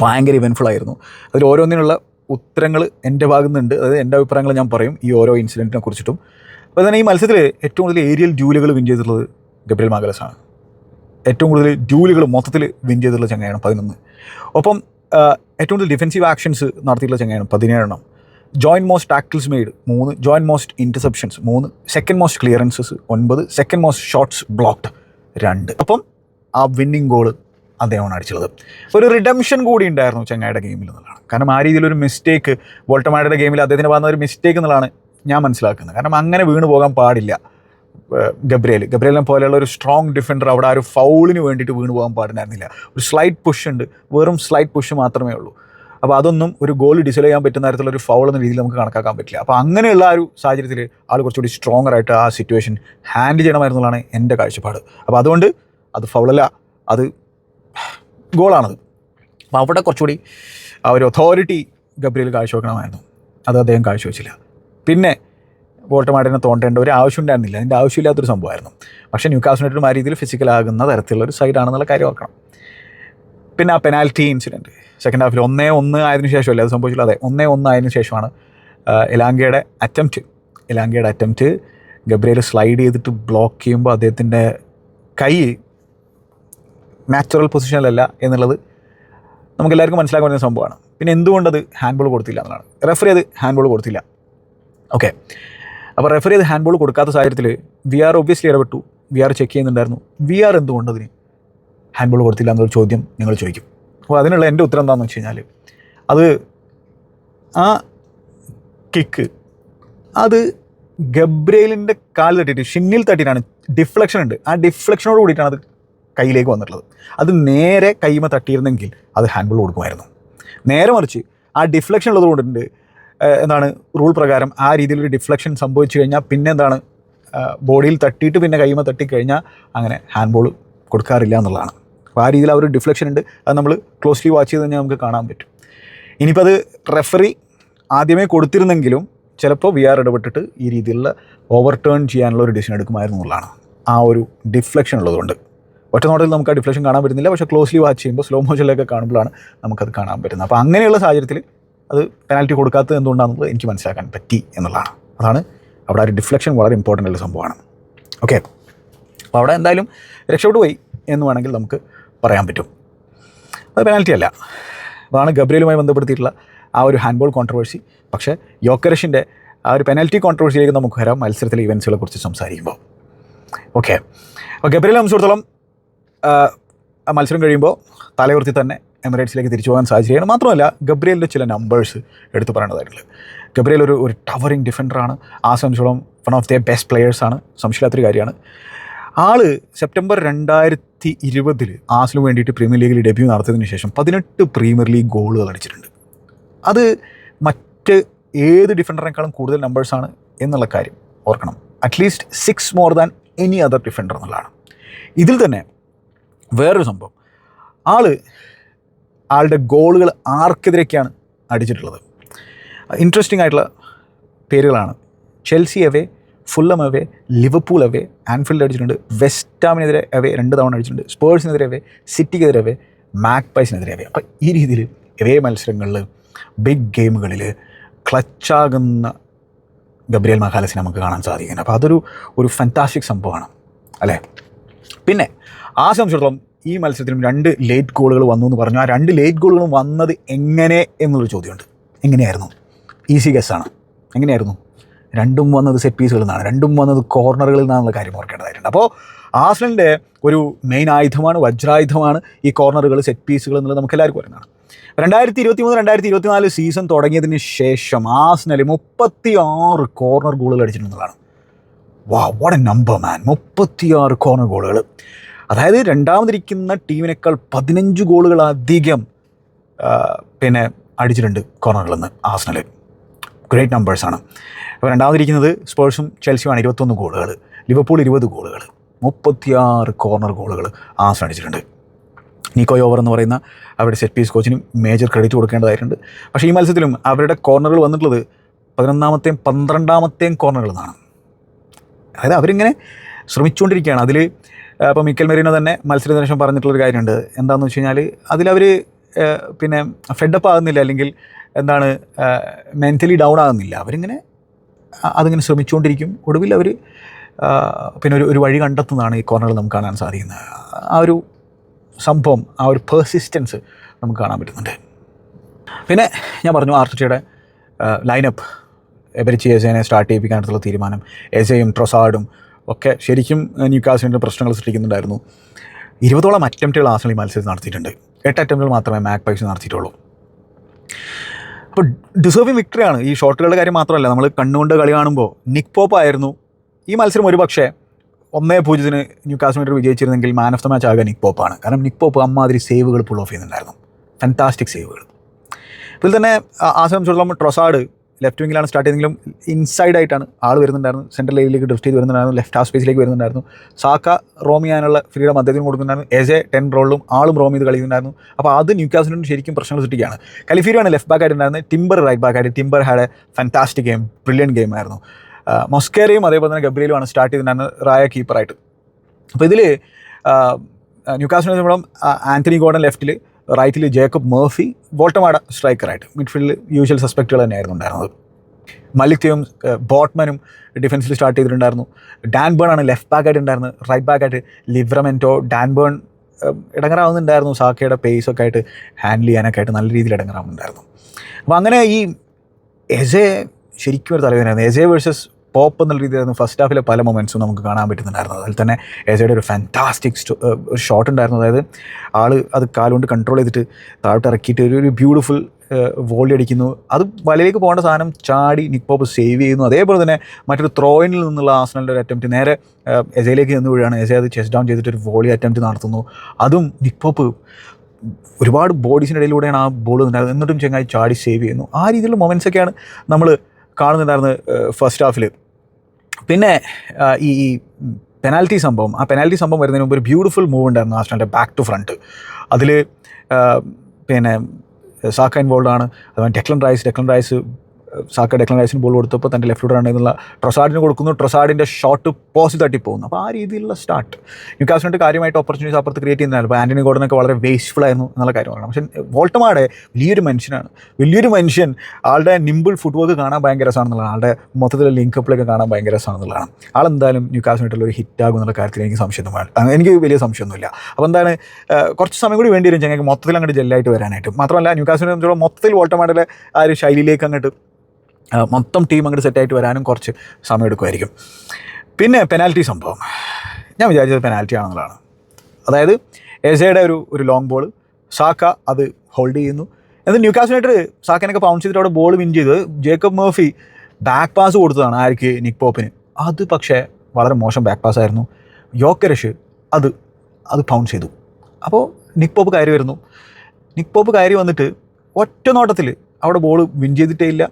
ഭയങ്കര ഇവൻഫുൾ ആയിരുന്നു. അതിൽ ഓരോന്നിനുള്ള ഉത്തരങ്ങൾ എന്റെ ഭാഗത്തുനിന്നുണ്ട്. അതായത് എന്റെ അഭിപ്രായങ്ങൾ ഞാൻ പറയും. ഈ ഓരോ ഇൻസിഡന്റിനെ കുറിച്ചിട്ടും. അപ്പോൾ തന്നെ ഈ മത്സരത്തിൽ ഏറ്റവും കൂടുതൽ ഏരിയൽ ഡ്യൂലുകൾ വിൻ ചെയ്തിട്ടുള്ളത് ഗബ്രിയൽ മാഗലസാണ്. ഏറ്റവും കൂടുതൽ ഡ്യൂലുകൾ മൊത്തത്തിൽ വിൻ ചെയ്തിട്ടുള്ള ചങ്ങായാണ് പതിനൊന്ന്. ഒപ്പം ഏറ്റവും കൂടുതൽ ഡിഫെൻസീവ് ആക്ഷൻസ് നടത്തിയിട്ടുള്ള ചങ്ങയാണ് പതിനേഴെണ്ണം. ജോയിന്റ് മോസ്റ്റ് ടാക്കിൾസ് മെയ്ഡ് മൂന്ന്. ജോയിന്റ് മോസ്റ്റ് ഇന്റർസെപ്ഷൻസ് മൂന്ന്. സെക്കൻഡ് മോസ്റ്റ് ക്ലിയറൻസസ് ഒൻപത്. സെക്കൻഡ് മോസ്റ്റ് ഷോട്ട്സ് ബ്ലോക്ക്ഡ് രണ്ട്. അപ്പം ആ വിന്നിങ് ഗോൾ അദ്ദേഹമാണ് അടിച്ചത് ഒരു റിഡംഷൻ കൂടി ഉണ്ടായിരുന്നു ചെങ്ങായുടെ ഗെയിമിൽ എന്നുള്ളതാണ്. കാരണം ആ രീതിയിലൊരു മിസ്റ്റേക്ക് വോൾട്ടമാരുടെ ഗെയിമിൽ അദ്ദേഹത്തിന് വന്ന ഒരു മിസ്റ്റേക്ക് എന്നുള്ളതാണ് ഞാൻ മനസ്സിലാക്കുന്നത്. കാരണം അങ്ങനെ വീണ് പോകാൻ പാടില്ല. ഗബ്രിയൽ ഗബ്രിയേലിനെ പോലെയുള്ള ഒരു സ്ട്രോങ് ഡിഫൻഡർ അവിടെ ആ ഒരു ഫൗളിന് വേണ്ടിയിട്ട് വീണ് പോകാൻ പാടുന്നായിരുന്നില്ല ഒരു സ്ലൈറ്റ് പുഷ് ഉണ്ട്. വെറും സ്ലൈറ്റ് പുഷ് മാത്രമേ ഉള്ളൂ. അപ്പോൾ അതൊന്നും ഒരു ഗോൾ ഡിസൈഡ് ചെയ്യാൻ പറ്റുന്ന തരത്തിലുള്ള ഒരു ഫൗൾ എന്ന രീതിയിൽ നമുക്ക് കണക്കാക്കാൻ പറ്റില്ല. അപ്പോൾ അങ്ങനെയുള്ള ആ ഒരു സാഹചര്യത്തിൽ ആൾ കുറച്ചുകൂടി സ്ട്രോങ്ങർ ആയിട്ട് ആ സിറ്റുവേഷൻ ഹാൻഡിൽ ചെയ്യണമായിരുന്നുള്ളതാണ് എന്റെ കാഴ്ചപ്പാട്. അപ്പോൾ അതുകൊണ്ട് അത് ഫൗളല്ല അത് ഗോളാണത് അപ്പോൾ അവിടെ കുറച്ചുകൂടി ആ ഒരു അതോറിറ്റി ഗബ്രിയിൽ കാഴ്ചവെക്കണമായിരുന്നു. അത് അദ്ദേഹം കാഴ്ചവെച്ചില്ല. പിന്നെ വോൾട്ടമാടിനെ തോണ്ടേണ്ട ഒരു ആവശ്യം ഉണ്ടായിരുന്നില്ല അതിന്റെ ആവശ്യമില്ലാത്തൊരു സംഭവമായിരുന്നു. പക്ഷേ ന്യൂ കാസിനായിട്ടും ആ രീതിയിൽ ഫിസിക്കലാകുന്ന തരത്തിലുള്ള ഒരു സൈഡാണെന്നുള്ള കാര്യം ഓർക്കണം. പിന്നെ ആ പെനാൽറ്റി ഇൻസിഡന്റ് സെക്കൻഡ് ഹാഫിൽ ഒന്നേ ഒന്ന് ആയതിനു ശേഷമല്ലേ അത് സംഭവിച്ചില്ല അതെ ഒന്നേ ഒന്ന് ആയതിനു ശേഷമാണ് എലാങ്കയുടെ അറ്റംപ്റ്റ് എലാങ്കയുടെ അറ്റംപ്റ്റ് ഗബ്രിയൽ സ്ലൈഡ് ചെയ്തിട്ട് ബ്ലോക്ക് ചെയ്യുമ്പോൾ അദ്ദേഹത്തിന്റെ കൈ നാച്ചുറൽ പൊസിഷനിലല്ല എന്നുള്ളത് നമുക്കെല്ലാവർക്കും മനസ്സിലാക്കാൻ പറ്റുന്ന സംഭവമാണ്. പിന്നെ എന്തുകൊണ്ടത് ഹാൻഡ് ബോൾ കൊടുത്തില്ല എന്നാണ് റെഫറി അത് ഹാൻഡ് ബോൾ കൊടുത്തില്ല. ഓക്കെ അപ്പോൾ റെഫർ ചെയ്ത് ഹാൻഡ് ബോൾ കൊടുക്കാത്ത സാഹചര്യത്തിൽ വി ആർ ഒബ്വിയസ്ലി ഇടപെട്ടു. വി ആർ ചെക്ക് ചെയ്യുന്നുണ്ടായിരുന്നു. വി ആർ എന്തുകൊണ്ട് അതിന് ഹാൻഡ് ബോൾ കൊടുത്തില്ല എന്നൊരു ചോദ്യം നിങ്ങൾ ചോദിക്കും. അപ്പോൾ അതിനുള്ള എന്റെ ഉത്തരം എന്താണെന്ന് വെച്ച് കഴിഞ്ഞാൽ അത് ആ കിക്ക് അത് ഗബ്രേലിന്റെ കാൽ തട്ടിയിട്ട് ഷിന്നിൽ തട്ടിയിട്ടാണ് ഡിഫ്ലക്ഷൻ ഉണ്ട്. ആ ഡിഫ്ലക്ഷനോട് കൂടിയിട്ടാണ് അത് കയ്യിലേക്ക് വന്നിട്ടുള്ളത്. അത് നേരെ കൈമ തട്ടിയിരുന്നെങ്കിൽ അത് ഹാൻഡ് ബോൾ കൊടുക്കുമായിരുന്നു. നേരെ മറിച്ച് ആ ഡിഫ്ലക്ഷൻ ഉള്ളത് കൊണ്ടുണ്ട് ഏഹ്, എന്താണ് റൂൾ പ്രകാരം ആ രീതിയിൽ ഒരു ഡിഫ്ലക്ഷൻ സംഭവിച്ചു കഴിഞ്ഞാൽ പിന്നെ എന്താണ് ബോഡിയിൽ തട്ടിയിട്ട് പിന്നെ കൈമ തട്ടിക്കഴിഞ്ഞാൽ അങ്ങനെ ഹാൻഡ് ബോൾ കൊടുക്കാറില്ല എന്നുള്ളതാണ്. അപ്പോൾ ആ രീതിയിൽ ആ ഒരു ഡിഫ്ലക്ഷൻ ഉണ്ട്. അത് നമ്മൾ ക്ലോസ്ലി വാച്ച് ചെയ്ത് കഴിഞ്ഞാൽ നമുക്ക് കാണാൻ പറ്റും. ഇനിയിപ്പോൾ അത് റെഫറി ആദ്യമേ കൊടുത്തിരുന്നെങ്കിലും ചിലപ്പോൾ വി ആർ ഇടപെട്ടിട്ട് ഈ രീതിയിലുള്ള ഓവർ ടേൺ ചെയ്യാനുള്ള ഒരു ഡിസിഷൻ എടുക്കുമായിരുന്നു എന്നുള്ളതാണ്. ആ ഒരു ഡിഫ്ലക്ഷൻ ഉള്ളതുകൊണ്ട് ഒറ്റ നോട്ടത്തിൽ നമുക്ക് ആ ഡിഫ്ലക്ഷൻ കാണാൻ പറ്റുന്നില്ല. പക്ഷേ ക്ലോസ്ലി വാച്ച് ചെയ്യുമ്പോൾ സ്ലോ മോഷനിലൊക്കെ കാണുമ്പോഴാണ് നമുക്കത് കാണാൻ പറ്റുന്നത്. അപ്പോൾ അങ്ങനെയുള്ള സാഹചര്യത്തിൽ അത് പെനാൽറ്റി കൊടുക്കാത്തത് എന്തുകൊണ്ടാണെന്നുള്ളത് എനിക്ക് മനസ്സിലാക്കാൻ പറ്റി എന്നുള്ളതാണ്. അതാണ് അവിടെ ഒരു ഡിഫ്ലക്ഷൻ വളരെ ഇമ്പോർട്ടന്റ് ഉള്ള സംഭവമാണ്. ഓക്കെ അപ്പോൾ അവിടെ എന്തായാലും രക്ഷപ്പെട്ടു പോയി എന്ന് വേണമെങ്കിൽ നമുക്ക് പറയാൻ പറ്റും. അത് പെനാൽറ്റി അല്ല. അതാണ് ഗബ്രിയലുമായി ബന്ധപ്പെടുത്തിയിട്ടുള്ള ആ ഒരു ഹാൻഡ്ബോൾ കോൺട്രവേഴ്സി പക്ഷേ യോക്കരഷിന്റെ ആ ഒരു പെനാൽറ്റി കോൺട്രവേഴ്സിയിലേക്ക് നമുക്ക് വരാം. മത്സരത്തിലെ ഇവൻസുകളെ കുറിച്ച് സംസാരിക്കുമ്പോൾ. ഓക്കെ അപ്പോൾ ഗബ്രിയലെ സംബന്ധിച്ചിടത്തോളം മത്സരം കഴിയുമ്പോൾ തലയുർത്തി തന്നെ എമിറേറ്റ്സിലേക്ക് തിരിച്ചു പോകാൻ സാഹചര്യമാണ് മാത്രമല്ല ഗബ്രിയലിന്റെ ചില നമ്പേഴ്സ് എടുത്തു പറയേണ്ടതായിട്ടുള്ളത് ഗബ്രിയൽ ഒരു ഒരു ടവറിങ് ഡിഫൻഡറാണ് ആ സംശയം വൺ ഓഫ് ദ ബെസ്റ്റ് പ്ലെയേഴ്സാണ് സംശയമില്ലാത്തൊരു കാര്യമാണ്. ആൾ സെപ്റ്റംബർ രണ്ടായിരത്തി ഇരുപതിൽ ആസിന് വേണ്ടിയിട്ട് പ്രീമിയർ ലീഗിൽ ഡെബ്യൂ നടത്തിയതിന് ശേഷം പതിനെട്ട് പ്രീമിയർ ലീഗ് ഗോളുകൾ അടിച്ചിട്ടുണ്ട്. അത് മറ്റ് ഏത് ഡിഫൻഡറിനേക്കാളും കൂടുതൽ നമ്പേഴ്സാണ് എന്നുള്ള കാര്യം ഓർക്കണം. At least six more than any other defender എന്നുള്ളതാണ്. ഇതിൽ തന്നെ വേറൊരു സംഭവം. ആൾ ആളുടെ ഗോളുകൾ ആർക്കെതിരെയൊക്കെയാണ് അടിച്ചിട്ടുള്ളത്. ഇൻട്രസ്റ്റിംഗ് ആയിട്ടുള്ള പേരുകളാണ്. Chelsea away Fulham away Liverpool away Anfield അടിച്ചിട്ടുണ്ട് വെസ്റ്റാമിനെതിരെ അവേ രണ്ട് തവണ അടിച്ചിട്ടുണ്ട് സ്പേഴ്സിനെതിരെ അവേ സിറ്റിക്കെതിരെ അവേ മാക്പൈസിനെതിരെ അവേ അപ്പോൾ ഈ രീതിയിൽ എവേ മത്സരങ്ങളിൽ ബിഗ് ഗെയിമുകളിൽ ക്ലച്ചാകുന്ന ഗബ്രിയൽ മഹാലസിനെ നമുക്ക് കാണാൻ സാധിക്കുന്നു അപ്പോൾ അതൊരു ഒരു ഫാന്റാസ്റ്റിക് സംഭവമാണ്. അല്ലേ? പിന്നെ ആ സംബന്ധിച്ചിടത്തോളം ഈ മത്സരത്തിലും രണ്ട് ലേറ്റ് ഗോളുകൾ വന്നു എന്ന് പറഞ്ഞു. ആ രണ്ട് ലേറ്റ് ഗോളുകളും വന്നത് എങ്ങനെ എന്നൊരു ചോദ്യമുണ്ട്. എങ്ങനെയായിരുന്നു? ഈസി ഗസ്സാണ് എങ്ങനെയായിരുന്നു? രണ്ടും വന്നത് സെറ്റ് പീസുകളിൽ നിന്നാണ്. രണ്ടും വന്നത് കോർണറുകളിൽ നിന്നാണെന്നുള്ള കാര്യം ഓർക്കേണ്ടതായിട്ടുണ്ട്. അപ്പോൾ ആസ്ലിന്റെ ഒരു മെയിൻ ആയുധമാണ് വജ്രായുധമാണ് ഈ കോർണറുകൾ സെറ്റ് പീസുകൾ എന്നുള്ളത് നമുക്ക് എല്ലാവർക്കും അറിയുന്നതാണ്. രണ്ടായിരത്തി ഇരുപത്തി മൂന്ന് രണ്ടായിരത്തി ഇരുപത്തി നാല് സീസൺ തുടങ്ങിയതിന് ശേഷം ആസ്നൽ മുപ്പത്തി ആറ് കോർണർ ഗോളുകൾ അടിച്ചിട്ടുള്ളതാണ് വാ വാട്ട് എ നമ്പർ മാൻ മുപ്പത്തിയാറ് കോർണർ ഗോളുകൾ അതായത് രണ്ടാമതിരിക്കുന്ന ടീമിനേക്കാൾ പതിനഞ്ച് ഗോളുകളധികം പിന്നെ അടിച്ചിട്ടുണ്ട് കോർണറുകളെന്ന് നിന്ന് ആസ്നൽ ഗ്രേറ്റ് നമ്പേഴ്സാണ് അപ്പോൾ രണ്ടാമതിരിക്കുന്നത് സ്പേഴ്സും ചെൽസിയുമാണ് ഇരുപത്തൊന്ന് ഗോളുകൾ ലിവർപൂൾ ഇരുപത് ഗോളുകൾ മുപ്പത്തിയാറ് കോർണർ ഗോളുകൾ ആസ്നൽ അടിച്ചിട്ടുണ്ട്. നീക്കോ ഓവർ എന്ന് പറയുന്ന അവരുടെ സെറ്റ് പീസ് കോച്ചിനും മേജർ ക്രെഡിറ്റ് കൊടുക്കേണ്ടതായിട്ടുണ്ട്. പക്ഷേ ഈ മത്സരത്തിലും അവരുടെ കോർണറുകൾ വന്നിട്ടുള്ളത് പതിനൊന്നാമത്തെയും പന്ത്രണ്ടാമത്തെയും കോർണറുകൾ നിന്നാണ്. അതായത് അവരിങ്ങനെ ശ്രമിച്ചുകൊണ്ടിരിക്കുകയാണ്. അതിൽ ഇപ്പോൾ മിക്കൽ മെറീനോ തന്നെ മത്സരത്തിന് ശേഷം പറഞ്ഞിട്ടുള്ളൊരു കാര്യമുണ്ട്. എന്താണെന്ന് വെച്ച് കഴിഞ്ഞാൽ അതിലവർ പിന്നെ ഫെഡപ്പ് ആകുന്നില്ല അല്ലെങ്കിൽ എന്താണ് മെന്റലി ഡൗൺ ആകുന്നില്ല. അവരിങ്ങനെ അതിങ്ങനെ ശ്രമിച്ചുകൊണ്ടിരിക്കും. ഒടുവിൽ അവർ പിന്നെ ഒരു ഒരു വഴി കണ്ടെത്തുന്നതാണ് ഈ കോർണറിൽ നമുക്ക് കാണാൻ സാധിക്കുന്നത്. ആ ഒരു സംഭവം ആ ഒരു പേഴ്സിസ്റ്റൻസ് നമുക്ക് കാണാൻ പറ്റുന്നുണ്ട്. പിന്നെ ഞാൻ പറഞ്ഞു ആർട്ടിയുടെ ലൈനപ്പ് എബരിച്ച് എസേനെ സ്റ്റാർട്ട് ചെയ്യിപ്പിക്കാനുള്ള തീരുമാനം. എസയും ട്രൊസാഡും ഒക്കെ ശരിക്കും ന്യൂക്കാസിന്റെ പ്രശ്നങ്ങൾ സൃഷ്ടിക്കുന്നുണ്ടായിരുന്നു. ഇരുപതോളം അറ്റംപ്റ്റുകൾ ഈ മത്സരത്തിൽ നടത്തിയിട്ടുണ്ട്. എട്ട് അറ്റംപ്റ്റുകൾ മാത്രമേ മാക് പൈസ് നടത്തിയിട്ടുള്ളൂ. അപ്പോൾ ഡിസേർവിങ് വിക്ടറിയാണ്. ഈ ഷോട്ടുകളുടെ കാര്യം മാത്രമല്ല നമ്മൾ കണ്ണുകൊണ്ട് കളി കാണുമ്പോൾ നിക് പോപ്പ് ആയിരുന്നു ഈ മത്സരം ഒരു പക്ഷേ ഒന്നേ പൂജ്യത്തിന് ന്യൂ വിജയിച്ചിരുന്നെങ്കിൽ മാൻ ഓഫ് ദ മാച്ച് ആകുക നിക് പോപ്പാണ് കാരണം നിക് പോപ്പ് അമ്മാതിരി സേവുകൾ പുൾ ഓഫ് ചെയ്യുന്നുണ്ടായിരുന്നു. ഫാന്റാസ്റ്റിക് സേവുകൾ. ഇതിൽ തന്നെ ആ- സംബന്ധിച്ചിടത്തോളം ട്രൊസാഡ് ലെഫ്റ്റ് വിങ്ങിലാണ് സ്റ്റാർട്ട് ചെയ്തെങ്കിലും ഇൻസൈഡ് ആയിട്ടാണ് ആൾ വരുന്നുണ്ടായിരുന്നു സെൻട്രൽ ഏരിയയിലേക്ക് ഡ്രിഫ്റ്റ് ചെയ്ത് വരുന്നുണ്ടായിരുന്നു. ലെഫ്റ്റ് ഹാഫ് സ്പേസിലേക്ക് വരുന്നുണ്ടായിരുന്നു. സാക്ക റോം ചെയ്യാനുള്ള ഫ്രീഡം അദ്ദേഹത്തിന് കൊടുക്കുന്നുണ്ടായിരുന്നു. എസ് എ ടെൻ റോളിലും ആളും റോം ചെയ്ത് കളിക്കുന്നുണ്ടായിരുന്നു. അപ്പോൾ അത് ന്യൂ കാസിനും ശരിക്കും പ്രശ്നങ്ങൾ സൃഷ്ടിക്കുകയാണ്. കലിഫീരിയാണ് ലെഫ്റ്റ് ബാക്ക് ആയിട്ടുണ്ടായിരുന്നത്. ടിംബർ റൈറ്റ് ബാക്ക് ആയിട്ട് Timber had a fantastic game brilliant game ആയിരുന്നു. മൊസ്കേരയും അതേപോലെ തന്നെ ഗബ്രിയിലുമാണ് സ്റ്റാർട്ട് ചെയ്തിട്ടുണ്ടായിരുന്നത് റായ കീപ്പറായിട്ട് അപ്പോൾ ഇതിൽ ന്യൂ കാസിനോ ആന്റണി ഗോർഡൻ ലെഫ്റ്റിൽ റൈറ്റിൽ ജേക്കബ് മേഫി വോൾട്ടമാട സ്ട്രൈക്കറായിട്ട്. മിഡ്ഫീൽഡിൽ യൂഷ്വൽ സസ്പെക്റ്റുകൾ തന്നെയായിരുന്നു ഉണ്ടായിരുന്നത്. മലിക് തെയും ബോട്ട്മനും ഡിഫൻസിൽ സ്റ്റാർട്ട് ചെയ്തിട്ടുണ്ടായിരുന്നു. ഡാൻ ബേൺ ആണ് ലെഫ്റ്റ് ബാക്കായിട്ട് ഉണ്ടായിരുന്നത്. റൈറ്റ് ബാക്കായിട്ട് ലിവ്രമെന്റോ ഡാൻ ബേൺ ഇടങ്ങറാവുന്നുണ്ടായിരുന്നു. സാക്കയുടെ പേസ് ഒക്കെ ആയിട്ട് ഹാൻഡിൽ ചെയ്യാനൊക്കെ ആയിട്ട് നല്ല രീതിയിൽ ഇടങ്ങറാവുന്നുണ്ടായിരുന്നു. അപ്പോൾ അങ്ങനെ ഈ എസെ ശരിക്കും ഒരു തലവേദനയായിരുന്നു. എസെ വേഴ്സസ് പോപ്പ് എന്നുള്ള രീതിയിലായിരുന്നു ഫസ്റ്റ് ഹാഫിലെ പല മൊമെൻസും നമുക്ക് കാണാൻ പറ്റുന്നുണ്ടായിരുന്നു അതിൽ തന്നെ എസയുടെ ഒരു ഫാന്റാസ്റ്റിക് ഷോട്ട് ഉണ്ടായിരുന്നു. അതായത് ആൾ അത് കാലുകൊണ്ട് കൺട്രോൾ ചെയ്തിട്ട് താഴോട്ട് ഇറക്കിയിട്ട് ഒരു ഒരു ബ്യൂട്ടിഫുൾ വോളി അടിക്കുന്നു. അത് വലയിലേക്ക് പോകേണ്ട സാധനം ചാടി നിക് പോപ്പ് സേവ് ചെയ്യുന്നു. അതേപോലെ തന്നെ മറ്റൊരു ത്രോയിനിൽ നിന്നുള്ള ആസനലിന്റെ ഒരു അറ്റംപ്റ്റ് നേരെ എസയിലേക്ക് നിന്ന് വീഴാണ് എസെ അത് ചെസ് ഡൗൺ ചെയ്തിട്ട് ഒരു വോളി അറ്റംപ്റ്റ് നടത്തുന്നു. അതും നിക് പോപ്പ് ഒരുപാട് ബോഡീസിന്റെ ഇടയിലൂടെയാണ് ആ ബോൾ ഉണ്ടായിരുന്നത് എന്നിട്ടും ചെങ്ങായി ചാടി സേവ് ചെയ്യുന്നു. ആ രീതിയിലുള്ള മൊമെൻസൊക്കെയാണ് നമ്മൾ കാണുന്നുണ്ടായിരുന്നത് ഫസ്റ്റ് ഹാഫിൽ പിന്നെ ഈ പെനാൽറ്റി സംഭവം ആ പെനാൽറ്റി സംഭവം വരുന്നതിന് മുമ്പ് ഒരു ബ്യൂട്ടിഫുൾ മൂവ് ഉണ്ടായിരുന്നു ആസ്റ്റിന്റെ ബാക്ക് ടു ഫ്രണ്ട് അതിൽ പിന്നെ സാക്ക ഇൻവോൾവ് ആണ്. അതുപോലെ Declan Rice Declan Rice Saka declaration ball കൊടുത്തപ്പോൾ തന്റെ ലെഫ്റ്റ് റൺ എന്നുള്ള ട്രൊസാഡിന് കൊടുക്കുന്നു. ട്രൊസാഡിന്റെ ഷോട്ട് പോസ്റ്റ് തട്ടി പോകുന്നു. അപ്പോൾ ആ രീതിയിലുള്ള സ്റ്റാർട്ട് ന്യൂക്കാസിനായിട്ട് കാര്യമായിട്ട് ഓപ്പർച്യൂണിറ്റീസ് അപ്പുറത്ത് ക്രിയേറ്റ് ചെയ്യുന്നതാണ് അപ്പോൾ ആന്റണി ഗോർഡനൊക്കെ വളരെ വേസ്റ്റ്ഫുൾ ആയിരുന്നു എന്നുള്ള കാര്യം കാര്യമാണ് പക്ഷേ വോൾട്ടമാടെ വലിയൊരു മനുഷ്യനാണ്. വലിയൊരു മനുഷ്യൻ ആളുടെ നിമ്പിൾ ഫുട് വർക്ക് കാണാൻ ഭയങ്കര രസമാണെന്നുള്ളതാണ്. ആളുടെ മൊത്തത്തിലുള്ള ലിങ്കപ്പിലൊക്കെ കാണാൻ ഭയങ്കര രസമാണെന്നുള്ളതാണ്. ആളെന്തായാലും ന്യൂക്കാസിനായിട്ടുള്ള ഒരു ഹിറ്റ് ആകും എന്നുള്ള കാര്യത്തിൽ എനിക്ക് സംശയമൊന്നുമാണ് എനിക്ക് വലിയ സംശയമൊന്നുമില്ല. അപ്പോൾ എന്താണ് കുറച്ച് സമയം കൂടി വേണ്ടി വരും. ഞങ്ങൾക്ക് മൊത്തത്തിൽ അങ്ങോട്ട് ജെല്ലായിട്ട് വരാനായിട്ട്. മാത്രമല്ല ന്യൂക്കാസിനെ സംബന്ധിച്ചോളം മൊത്തത്തിൽ വോൾട്ടമാടിലെ ആ ഒരു ശൈലിയിലേക്ക് അങ്ങോട്ട് മൊത്തം ടീം അങ്ങോട്ട് സെറ്റായിട്ട് വരാനും കുറച്ച് സമയം എടുക്കുമായിരിക്കും. പിന്നെ പെനാൽറ്റി സംഭവം. ഞാൻ വിചാരിച്ചത് പെനാൽറ്റി ആണെന്നുള്ളതാണ്. അതായത് എസയുടെ ഒരു ഒരു ലോങ് ബോൾ സാക്ക അത് ഹോൾഡ് ചെയ്യുന്നു. എന്നിട്ട് യുണൈറ്റഡ് സാക്കനൊക്കെ പൗണ്ട് ചെയ്തിട്ട് അവിടെ ബോൾ വിൻ ചെയ്ത് ജേക്കബ് മേഫി ബാക്ക് പാസ് കൊടുത്തതാണ് ആർക്ക്? നിക് പോപ്പിന് അത് പക്ഷേ വളരെ മോശം ബാക്ക് പാസ് ആയിരുന്നു. യോക്കരഷ് അത് അത് പൗണ്ട് ചെയ്തു. അപ്പോൾ നിക് പോപ്പ് കയറി വരുന്നു. നിക് പോപ്പ് കയറി വന്നിട്ട് ഒറ്റ നോട്ടത്തിൽ അവിടെ ബോൾ വിൻ ചെയ്തിട്ടേ ഇല്ല.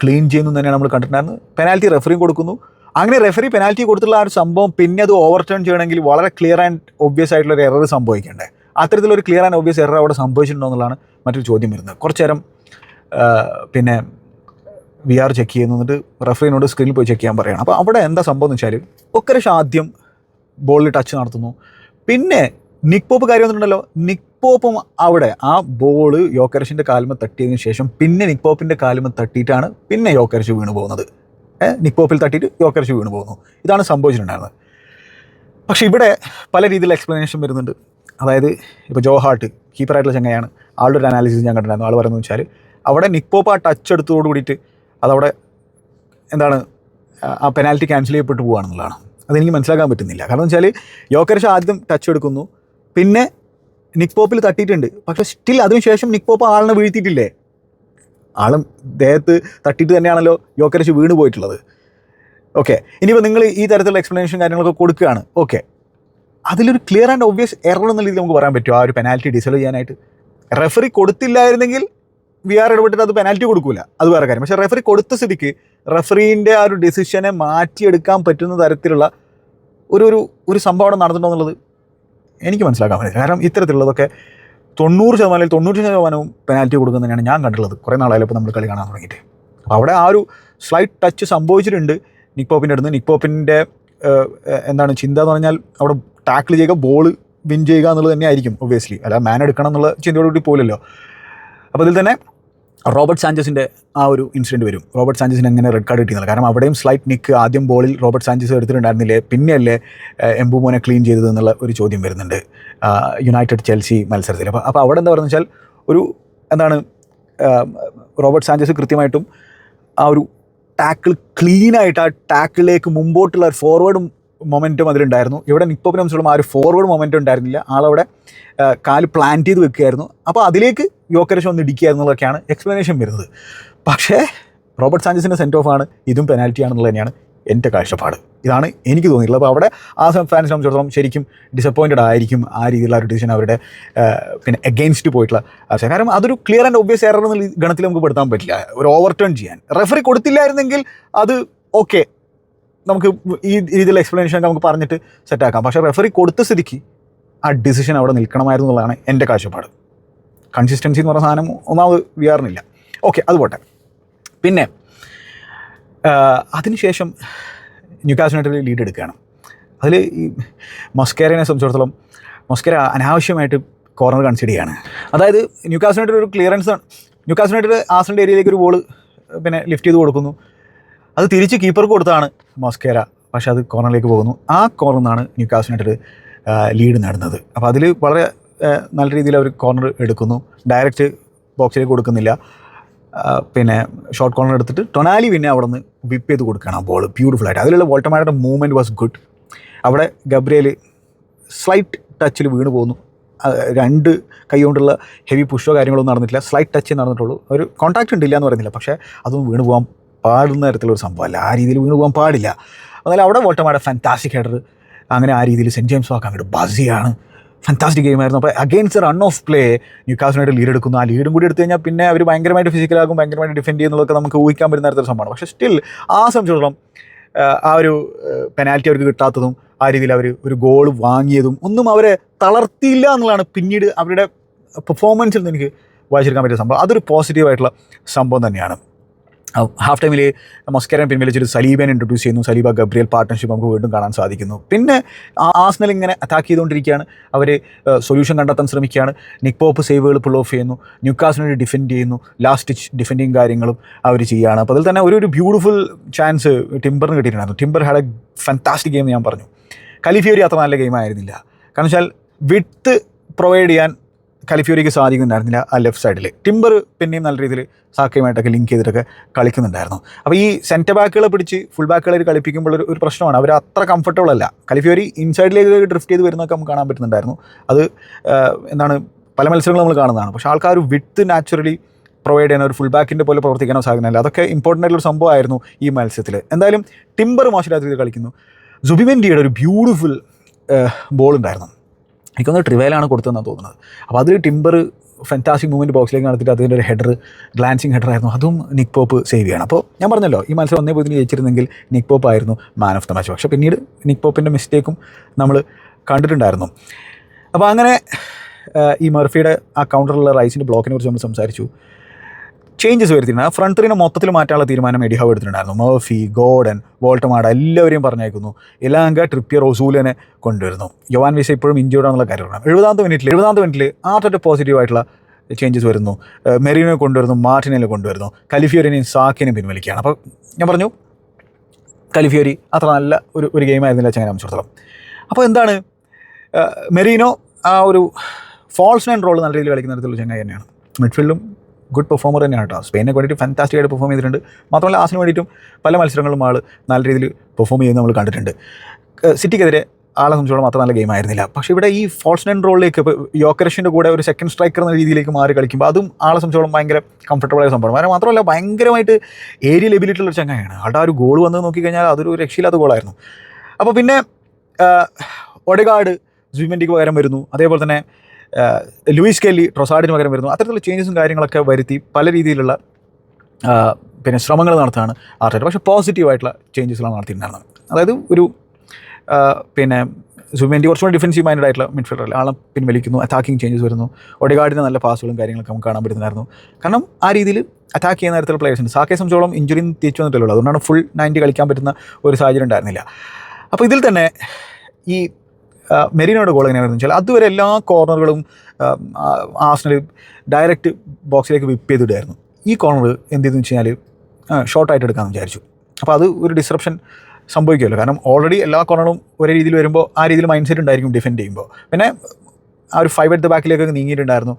ക്ലീൻ ചെയ്യുന്നു തന്നെയാണ് നമ്മൾ കണ്ടിട്ടുണ്ടായിരുന്നത്. പെനാൽറ്റി റെഫറിയും കൊടുക്കുന്നു. അങ്ങനെ റെഫറി പെനാൽറ്റി കൊടുത്തുള്ള ആ ഒരു സംഭവം പിന്നെ അത് ഓവർ ടേൺ ചെയ്യണമെങ്കിൽ വളരെ ക്ലിയർ ആൻഡ് ഒബ്വിയസ് ആയിട്ടുള്ള ഒരു എറർ സംഭവിക്കണ്ടേ? അത്തരത്തിലൊരു ക്ലിയർ ആൻഡ് ഒബ്വിയസ് എറർ അവിടെ സംഭവിച്ചിട്ടുണ്ടോ എന്നുള്ളതാണ് മറ്റൊരു ചോദ്യം വരുന്നത്. കുറച്ച് നേരം പിന്നെ വി ആർ ചെക്ക് ചെയ്യുന്നു. എന്നിട്ട് റെഫറിനോട് സ്ക്രീനിൽ പോയി ചെക്ക് ചെയ്യാൻ പറയുകയാണ് അപ്പോൾ അവിടെ എന്താ സംഭവം എന്ന് വെച്ചാൽ ഒക്കരഷ് ആദ്യം ബോളിൽ ടച്ച് നടത്തുന്നു. പിന്നെ നിക് പോപ്പ് കാര്യം വന്നിട്ടുണ്ടല്ലോ. നിക് പോപ്പും അവിടെ ആ ബോൾ യോക്കരശിന്റെ കാലുമ തട്ടിയതിന് ശേഷം പിന്നെ നിക് പോപ്പിന്റെ കാലുമ തട്ടിയിട്ടാണ് പിന്നെ യോക്കരശ് വീണ് പോകുന്നത്. നിക് തട്ടിയിട്ട് യോക്കരശ് വീണ് പോകുന്നു. ഇതാണ് സംഭവിച്ചിട്ടുണ്ടായിരുന്നത്. പക്ഷേ ഇവിടെ പല രീതിയിൽ എക്സ്പ്ലനേഷൻ വരുന്നുണ്ട്. അതായത് ഇപ്പോൾ ജോ ഹാർട്ട് കീപ്പറായിട്ടുള്ള ചങ്ങയാണ് ആളുടെ ഒരു അനാലിസിസ് ഞാൻ കണ്ടിട്ടുണ്ടായിരുന്നു. ആൾ പറയുന്നത് വെച്ചാൽ അവിടെ നിക്പോപ്പ് ആ ടച്ച് എടുത്തതോട് കൂടിയിട്ട് അതവിടെ എന്താണ് ആ- ആ പെനാൽറ്റി ക്യാൻസൽ ചെയ്യപ്പെട്ടു പോകുകയാണെന്നുള്ളതാണ് അതെനിക്ക് മനസ്സിലാക്കാൻ പറ്റുന്നില്ല. കാരണം വെച്ചാൽ യോക്കരശ് ആദ്യം ടച്ച് എടുക്കുന്നു. പിന്നെ നിക് പോപ്പിൽ തട്ടിയിട്ടുണ്ട്. പക്ഷെ സ്റ്റിൽ അതിനുശേഷം നിക് പോപ്പ് ആളിനെ വീഴ്ത്തിയിട്ടില്ലേ? ആളും ദേഹത്ത് തട്ടിയിട്ട് തന്നെയാണല്ലോ യോക്കരശ് വീണ് പോയിട്ടുള്ളത്. ഓക്കെ ഇനിയിപ്പോൾ നിങ്ങൾ ഈ തരത്തിലുള്ള എക്സ്പ്ലനേഷൻ കാര്യങ്ങളൊക്കെ കൊടുക്കുകയാണ്. ഓക്കെ അതിലൊരു ക്ലിയർ ആൻഡ് ഒബ്വിയസ് എറർ എന്ന രീതിയിൽ നമുക്ക് പറയാൻ പറ്റുമോ ആ ഒരു പെനാൽറ്റി ഡിസോൾവ് ചെയ്യാനായിട്ട്. റെഫറി കൊടുത്തില്ലായിരുന്നെങ്കിൽ വി ആർ ഇടപെട്ടിട്ട് അത് പെനാൽറ്റി കൊടുക്കില്ല അത് വേറെ കാര്യം. പക്ഷേ റെഫറി കൊടുത്ത സ്ഥിതിക്ക് റെഫറീന്റെ ആ ഒരു ഡിസിഷനെ മാറ്റിയെടുക്കാൻ പറ്റുന്ന തരത്തിലുള്ള ഒരു ഒരു ഒരു സംഭവം നടന്നിട്ടുണ്ടോ എന്നുള്ളത് എനിക്ക് മനസ്സിലാക്കാൻ പറ്റില്ല കാരണം ഇത്തരത്തിലുള്ളതൊക്കെ തൊണ്ണൂറ് ശതമാനം തൊണ്ണൂറ്റി ശതമാനവും പെനാൽറ്റി കൊടുക്കുന്നതന്നെയാണ് ഞാൻ കണ്ടിട്ടുള്ളത്. കുറേ നാളായാലും ഇപ്പോൾ നമ്മൾ കളി കാണാൻ തുടങ്ങിയിട്ട്. അപ്പോൾ അവിടെ ആ ഒരു സ്ലൈറ്റ് ടച്ച് സംഭവിച്ചിട്ടുണ്ട്. നിക് പോപ്പിന്റെ അടുത്ത് നിക് പോപ്പിന്റെ എന്താണ് ചിന്ത എന്ന് പറഞ്ഞാൽ അവിടെ ടാക്കിൾ ചെയ്യുക ബോൾ വിൻ ചെയ്യുക എന്നുള്ളത് തന്നെയായിരിക്കും ഒബ്വിയസ്ലി അല്ല മാൻ എടുക്കണം എന്നുള്ള ചിന്തയോടുകൂടി പോലല്ലോ അപ്പോൾ ഇതിൽ തന്നെ റോബർട്ട് സാഞ്ചസിന്റെ ആ ഒരു ഇൻസിഡന്റ് വരും. റോബർട്ട് സാഞ്ചസിന് അങ്ങനെ റെഡ് കാർഡ് കിട്ടിയത് കാരണം അവിടെയും സ്ലൈറ്റ് നിക്ക് ആദ്യം ബോളിൽ റോബർട്ട് സാഞ്ചസ് എടുത്തിട്ടുണ്ടായിരുന്നില്ലേ? പിന്നെയല്ലേ എംബുമോനെ ക്ലീൻ ചെയ്തത് എന്നുള്ള ഒരു ചോദ്യം വരുന്നുണ്ട്. യുണൈറ്റഡ് ചെൽസി മത്സരത്തിൽ. അപ്പോൾ അപ്പോൾ അവിടെ എന്താ പറയുക വെച്ചാൽ ഒരു എന്താണ് റോബർട്ട് സാഞ്ചസ് കൃത്യമായിട്ടും ആ ഒരു ടാക്കിൾ ക്ലീനായിട്ട് ആ ടാക്കിളിലേക്ക് മുമ്പോട്ടുള്ള ഒരു ഫോർവേഡ് മൊമെന്റും അതിലുണ്ടായിരുന്നു. ഇവിടെ നിപ്പോ സംബന്ധിച്ചോളം ആ ഒരു ഫോർവേഡ് മൊമെന്റും ഉണ്ടായിരുന്നില്ല. ആളവിടെ കാൽ പ്ലാൻ ചെയ്ത് വെക്കുകയായിരുന്നു. അപ്പോൾ അതിലേക്ക് യോക്കരശ് ഒന്ന് ഇടിക്കുകയായിരുന്നുള്ളതൊക്കെയാണ് എക്സ്പ്ലനേഷൻ വരുന്നത്. പക്ഷേ റോബർട്ട് സാഞ്ചസിന്റെ സെന്റ് ഓഫ് ആണ്. ഇതും പെനാൽറ്റി ആണെന്നുള്ളത് തന്നെയാണ് എന്റെ കാഴ്ചപ്പാട്. ഇതാണ് എനിക്ക് തോന്നിയിട്ടുള്ളത്. അപ്പോൾ അവിടെ ആ ഫാൻസ് സംബന്ധിച്ചിടത്തോളം ശരിക്കും ഡിസപ്പോയിന്റഡ് ആയിരിക്കും ആ രീതിയിലുള്ള ഒരു ഡിസിഷൻ അവരുടെ പിന്നെ എഗെയിൻസ്റ്റ് പോയിട്ടുള്ള ആവശ്യം കാരണം അതൊരു ക്ലിയർ ആൻഡ് ഒബ്വിയസ് എറർ എന്നുള്ള ഗണത്തിൽ നമുക്ക് പെടുത്താൻ പറ്റില്ല. ഒരു ഓവർ ടേൺ ചെയ്യാൻ. റെഫറി കൊടുത്തില്ലായിരുന്നെങ്കിൽ അത് ഓക്കെ നമുക്ക് ഈ രീതിയിലുള്ള എക്സ്പ്ലനേഷൻ നമുക്ക് പറഞ്ഞിട്ട് സെറ്റാക്കാം പക്ഷേ റെഫറി കൊടുത്ത സ്ഥിതിക്ക് ആ ഡിസിഷൻ അവിടെ നിൽക്കണമായിരുന്നു എന്നുള്ളതാണ് എന്റെ കാഴ്ചപ്പാട്. കൺസിസ്റ്റൻസി എന്ന് പറഞ്ഞ സാധനം ഒന്നാമത് വിയാറിനില്ല ഓക്കെ അത് പോട്ടെ പിന്നെ അതിനുശേഷം അതിനുശേഷം ന്യൂക്കാസിനായിട്ട് ലീഡ് എടുക്കുകയാണ്. അതിൽ ഈ മൊസ്കേരനെ സംബന്ധിച്ചിടത്തോളം മൊസ്കേര അനാവശ്യമായിട്ട് കോർണർ കൺസിഡർ ചെയ്യാണ്. അതായത് ന്യൂക്കാസിനായിട്ട് ഒരു ക്ലിയറൻസ് ന്യൂക്കാസിനായിട്ട് ആസന്റെ ഏരിയയിലേക്ക് ഒരു ബോൾ പിന്നെ ലിഫ്റ്റ് ചെയ്ത് കൊടുക്കുന്നു. അത് തിരിച്ച് കീപ്പർക്ക് കൊടുത്താണ് മോസ്കേര. പക്ഷേ അത് കോർണറിലേക്ക് പോകുന്നു. ആ കോർണറിൽ നിന്നാണ് ന്യൂക്കാസിനായിട്ട് ലീഡ് നേടുന്നത്. അപ്പോൾ അതിൽ വളരെ നല്ല രീതിയിൽ അവർ കോർണർ എടുക്കുന്നു. ഡയറക്റ്റ് ബോക്സിലേക്ക് കൊടുക്കുന്നില്ല. പിന്നെ ഷോർട്ട് കോർണർ എടുത്തിട്ട് ടൊനാലി പിന്നെ അവിടെ നിന്ന് വിപ്പ് ചെയ്ത് കൊടുക്കുകയാണ് ആ ബോൾ ബ്യൂട്ടിഫുൾ ആയിട്ട്. അതിലുള്ള വോൾട്ടമാരുടെ മൂവ്മെന്റ് വാസ് ഗുഡ് അവിടെ ഗബ്രിയേൽ സ്ലൈറ്റ് ടച്ചിൽ വീണ് പോകുന്നു രണ്ട് കൈ കൊണ്ടുള്ള ഹെവി പുഷോ കാര്യങ്ങളൊന്നും നടന്നിട്ടില്ല. സ്ലൈറ്റ് ടച്ച് നടന്നിട്ടുള്ളൂ. ഒരു കോൺടാക്റ്റ് ഉണ്ടില്ല എന്ന് പറയുന്നില്ല. പക്ഷേ അതൊന്നും വീണ് പോകാൻ പാടുന്ന തരത്തിലുള്ള സംഭവമല്ല ആ രീതിയിൽ വീണ് പോകാൻ പാടില്ല. എന്നാലും അവിടെ വോട്ടമാടെ ഫാന്റാസ്റ്റിക് ഹെഡർ അങ്ങനെ ആ രീതിയിൽ സെന്റ് ജെയിംസ് വാക്ക് അങ്ങോട്ട് ബസിയാണ് ഫാന്റാസ്റ്റിക് ഗെയിമായിരുന്നു അപ്പോൾ അഗെയിൻസ്റ്റ് റൺ ഓഫ് പ്ലേ ന്യൂക്കാസിനായിട്ട് ലീഡ് എടുക്കുന്നു. ആ ലീഡും കൂടി എടുത്തു കഴിഞ്ഞാൽ പിന്നെ അവർ ഭയങ്കരമായിട്ട് ഫിസിക്കലാകും ഭയങ്കരമായിട്ട് ഡിഫെൻഡ് ചെയ്യുന്നതൊക്കെ നമുക്ക് ഊഹിക്കാൻ പറ്റുന്ന തരത്തിലുള്ള സംഭവമാണ്. പക്ഷേ സ്റ്റിൽ ആ സംബന്ധിച്ചിടത്തോളം ആ ഒരു പെനാൽറ്റി അവർക്ക് കിട്ടാത്തതും ആ രീതിയിൽ അവർ ഒരു ഗോൾ വാങ്ങിയതും ഒന്നും അവരെ തളർത്തിയില്ല എന്നുള്ളതാണ് പിന്നീട് അവരുടെ പെർഫോമൻസിൽ നിന്ന് എനിക്ക് വായിച്ചെടുക്കാൻ പറ്റിയ സംഭവം. അതൊരു പോസിറ്റീവായിട്ടുള്ള സംഭവം തന്നെയാണ്. ഹാഫ് ടൈമിൽ മൊസ്കരൻ പിൻവലിച്ചൊരു സലീബൻ ഇൻട്രൊഡ്യൂസ് ചെയ്യുന്നു. സലീബ ഗബ്രിയൽ പാർട്ട്ണർഷിപ്പ് നമുക്ക് വീണ്ടും കാണാൻ സാധിക്കുന്നു. പിന്നെ ആസ്നൽ ഇങ്ങനെ അറ്റാക്ക് ചെയ്തുകൊണ്ടിരിക്കുകയാണ്. അവർ സൊല്യൂഷൻ കണ്ടെത്താൻ ശ്രമിക്കുകയാണ്. നിക് പോപ്പ് സേവുകൾ പുൾ ഓഫ് ചെയ്യുന്നു. ന്യൂക്കാസിനോട് ഡിഫെൻഡ് ചെയ്യുന്നു. ലാസ്റ്റ് ഡിഫെൻഡിങ് കാര്യങ്ങളും അവർ ചെയ്യുകയാണ്. അപ്പോൾ അതിൽ തന്നെ ഒരു ഒരു ബ്യൂട്ടിഫുൾ ചാൻസ് ടിംബറിന് കിട്ടിയിട്ടുണ്ടായിരുന്നു. Timber had a fantastic game ഞാൻ പറഞ്ഞു. കലിഫിയൊരു അത്ര നല്ല ഗെയിം ആയിരുന്നില്ല. കാരണം വെച്ചാൽ വിട്ട് പ്രൊവൈഡ് ചെയ്യാൻ കലിഫ്യൂരിക്ക് സാധിക്കുന്നുണ്ടായിരുന്നില്ല ആ ലെഫ്റ്റ് സൈഡിൽ ടിംബർ പിന്നെയും നല്ല രീതിയിൽ സാക്കയുമായിട്ടൊക്കെ ലിങ്ക് ചെയ്തിട്ടൊക്കെ കളിക്കുന്നുണ്ടായിരുന്നു. അപ്പോൾ ഈ സെന്റർ ബാക്കുകളെ പിടിച്ച് ഫുൾ ബാക്കുകളെ കളിപ്പിക്കുമ്പോൾ ഒരു ഒരു പ്രശ്നമാണ്. അവർ അത്ര കംഫർട്ടബിൾ അല്ല. കലിഫ്യൂരി ഇൻസൈഡിലേക്ക് ഡ്രിഫ്റ്റ് ചെയ്ത് വരുന്നതൊക്കെ നമുക്ക് കാണാൻ പറ്റുന്നുണ്ടായിരുന്നു. അത് എന്താണ് പല മത്സരങ്ങളും നമ്മൾ കാണുന്നതാണ്. പക്ഷേ ആൾക്കാർ വിത്ത് നാച്ചുറലി പ്രൊവൈഡ് ചെയ്യാൻ ഒരു ഫുൾ ബാക്കിന്റെ പോലെ പ്രവർത്തിക്കാനോ സാധിക്കുന്നില്ല. അതൊക്കെ ഇമ്പോർട്ടന്റ് ആയിട്ടുള്ള സംഭവമായിരുന്നു ഈ മത്സരത്തിൽ എന്തായാലും ടിംബർ മോശമില്ലാത്ത രീതിയിൽ കളിക്കുന്നു. സുബിമെൻഡിയുടെ ഒരു ബ്യൂട്ടിഫുൾ ബോൾ ഉണ്ടായിരുന്നു. എനിക്കൊന്ന് ട്രിവേലാണ് കൊടുത്തതെന്നാണ് തോന്നുന്നത്. അപ്പോൾ അതിൽ ടിംബർ ഫെന്റാസിക് മൂവ്മെന്റ് ബോക്സിലേക്ക് നടത്തിയിട്ട് അതിന്റെ ഒരു ഹെഡർ ഗ്ലാൻസിങ് ഹെഡർ ആയിരുന്നു. അതും നിക് പോപ്പ് സേവ് ചെയ്യണം. അപ്പോൾ ഞാൻ പറഞ്ഞല്ലോ ഈ മത്സരം ഒന്നേ പോയി ജയിച്ചിരുന്നെങ്കിൽ നിക് പോപ്പ് ആയിരുന്നു മാൻ ഓഫ് ദ മാച്ച് പക്ഷേ പിന്നീട് നിക് പോപ്പിന്റെ മിസ്റ്റേക്കും നമ്മൾ കണ്ടിട്ടുണ്ടായിരുന്നു. അപ്പോൾ അങ്ങനെ ഈ മർഫിയുടെ ആ കൗണ്ടറിലുള്ള റൈസിന്റെ ബ്ലോക്കിനെ കുറിച്ച് നമ്മൾ സംസാരിച്ചു. ചേഞ്ചസ് വരുത്തിയിട്ടുണ്ട്. ആ ത്രീനെ മൊത്തത്തിൽ മാറ്റാനുള്ള തീരുമാനം എഡിഹാവ് എടുത്തിട്ടുണ്ടായിരുന്നു. മർഫി ഗോഡൻ വോൾട്ടമാട എല്ലാവരെയും പറഞ്ഞേക്കുന്നു എലാങ്ക ട്രിപ്പിയർ ഒസൂലിനെ കൊണ്ടുവരുന്നു. യോവാൻ വിസ ഇപ്പോഴും ഇഞ്ചുർഡ് ആണെന്നുള്ള കാര്യമാണ് എഴുപതാമത്തെ മിനിറ്റിൽ എഴുപതാമത്തെ മിനിറ്റിൽ ആർട്ടൊരു പോസിറ്റീവ് ആയിട്ടുള്ള ചേഞ്ചസ് വരുന്നു. മെറീനെ കൊണ്ടുവരുന്നു മാർട്ടിനെ കൊണ്ടുവരുന്നു. കലിഫിയോറിനെയും സാക്കിനെയും പിൻവലിക്കുകയാണ്. അപ്പോൾ ഞാൻ പറഞ്ഞു കലിഫിയോരി അത്ര നല്ല ഒരു ഒരു ഗെയിമായിരുന്നില്ല ചങ്ങനെ സംബന്ധിച്ചിടത്തോളം അപ്പോൾ എന്താണ്? മെറീനോ ആ ഒരു ഫോൾസ് നൈൻ റോൾ നല്ല രീതിയിൽ കളിക്കുന്ന തരത്തിലുള്ള ചങ്ങായി തന്നെയാണ്. മിഡ്ഫീൽഡും ഗുഡ് പെർഫോമർ തന്നെയാണ് കേട്ടോ. സ്പെയിനെ വേണ്ടിയിട്ട് ഫാന്റാസ്റ്റിക് ആയിട്ട് പെർഫോം ചെയ്തിട്ടുണ്ട്. മാത്രമല്ല ആസിന് വേണ്ടിയിട്ടും പല മത്സരങ്ങളും ആൾ നല്ല രീതിയിൽ പെർഫോം ചെയ്യുന്നത് നമ്മൾ കണ്ടിട്ടുണ്ട്. സിറ്റിക്കെതിരെ ആളെ സംബന്ധിച്ചോളം മാത്രം നല്ല ഗെയിം ആയിരുന്നില്ല. പക്ഷേ ഇവിടെ ഈ ഫോൾസ് നൈൻ റോളിലേക്ക് ഇപ്പോൾ യോക്കരഷിന്റെ കൂടെ ഒരു സെക്കൻഡ് സ്ട്രൈക്കർ എന്ന രീതിയിലേക്ക് മാറി കളിക്കുമ്പോൾ അതും ആളെ സംബന്ധിച്ചോളം ഭയങ്കര കംഫർട്ടബിൾ ആയ സംഭവം കാരണം മാത്രമല്ല ഭയങ്കരമായിട്ട് ഏരിയ ലെബിലിറ്റി ഉള്ള ചങ്ങായാണ് ആളുടെ ആ ഒരു ഗോൾ വന്ന് നോക്കിക്കഴിഞ്ഞാൽ അതൊരു രക്ഷയില്ലാത്ത ഗോളായിരുന്നു അപ്പോൾ പിന്നെ ഒടകാട് ജുമെന്റിക്ക് പകരം വരുന്നു. അതേപോലെ തന്നെ ലൂയിസ് കെല്ലി ട്രൊസാഡിന് പകരം വരുന്നു. അത്തരത്തിലുള്ള ചേഞ്ചസും കാര്യങ്ങളൊക്കെ വരുത്തി പല രീതിയിലുള്ള പിന്നെ ശ്രമങ്ങൾ നടത്തുകയാണ് ആർട്ടേറ്റ പക്ഷേ പോസിറ്റീവായിട്ടുള്ള ചേഞ്ചസുകളാണ് നടത്തിയിട്ടുണ്ടായിരുന്നത്. അതായത് ഒരു പിന്നെ സുബെന്റി കുറച്ചുകൂടി ഡിഫൻസീവ് മൈൻഡ് ആയിട്ടുള്ള മിഡ്ഫീൽഡർ ആളെ പിൻവലിക്കുന്നു അറ്റാക്കിംഗ് ചേഞ്ചസ് വരുന്നു. ഒടികാടിന് നല്ല പാസുകളും കാര്യങ്ങളൊക്കെ നമുക്ക് കാണാൻ പറ്റുന്നുണ്ടായിരുന്നു. കാരണം ആ രീതിയിൽ അറ്റാക്ക് ചെയ്യുന്ന തരത്തിലുള്ള പ്ലേയേഴ്സ് ഉണ്ട്. സാക്കയെ സംബന്ധിച്ചോളം ഇഞ്ചുറിയും തിരിച്ചു വന്നിട്ടുള്ളൂ അതുകൊണ്ടാണ് ഫുൾ നയന്റി കളിക്കാൻ പറ്റുന്ന ഒരു സാഹചര്യം ഉണ്ടായിരുന്നില്ല. അപ്പോൾ ഇതിൽ തന്നെ ഈ മെറീനോയുടെ ഗോൾ എങ്ങനെയാണെന്ന് വെച്ചാൽ അതുവരെ എല്ലാ കോർണറുകളും ആസ്നൽ ഡയറക്റ്റ് ബോക്സിലേക്ക് വിപ്പ് ചെയ്തിടുമായിരുന്നു ഈ കോർണർ എന്ത് ചെയ്തെന്ന് വെച്ച് കഴിഞ്ഞാൽ ഷോർട്ടായിട്ട് എടുക്കാമെന്ന് വിചാരിച്ചു. അപ്പോൾ അത് ഒരു ഡിസ്റപ്ഷൻ സംഭവിക്കുമല്ലോ. കാരണം ഓൾറെഡി എല്ലാ കോർണറും ഒരേ രീതിയിൽ വരുമ്പോൾ ആ രീതിയിൽ മൈൻഡ് സെറ്റ് ഉണ്ടായിരിക്കും ഡിഫെൻഡ് ചെയ്യുമ്പോൾ പിന്നെ ആ ഒരു ഫൈവ് എട്ട് ദ ബാക്കിലേക്ക് നീങ്ങിയിട്ടുണ്ടായിരുന്നു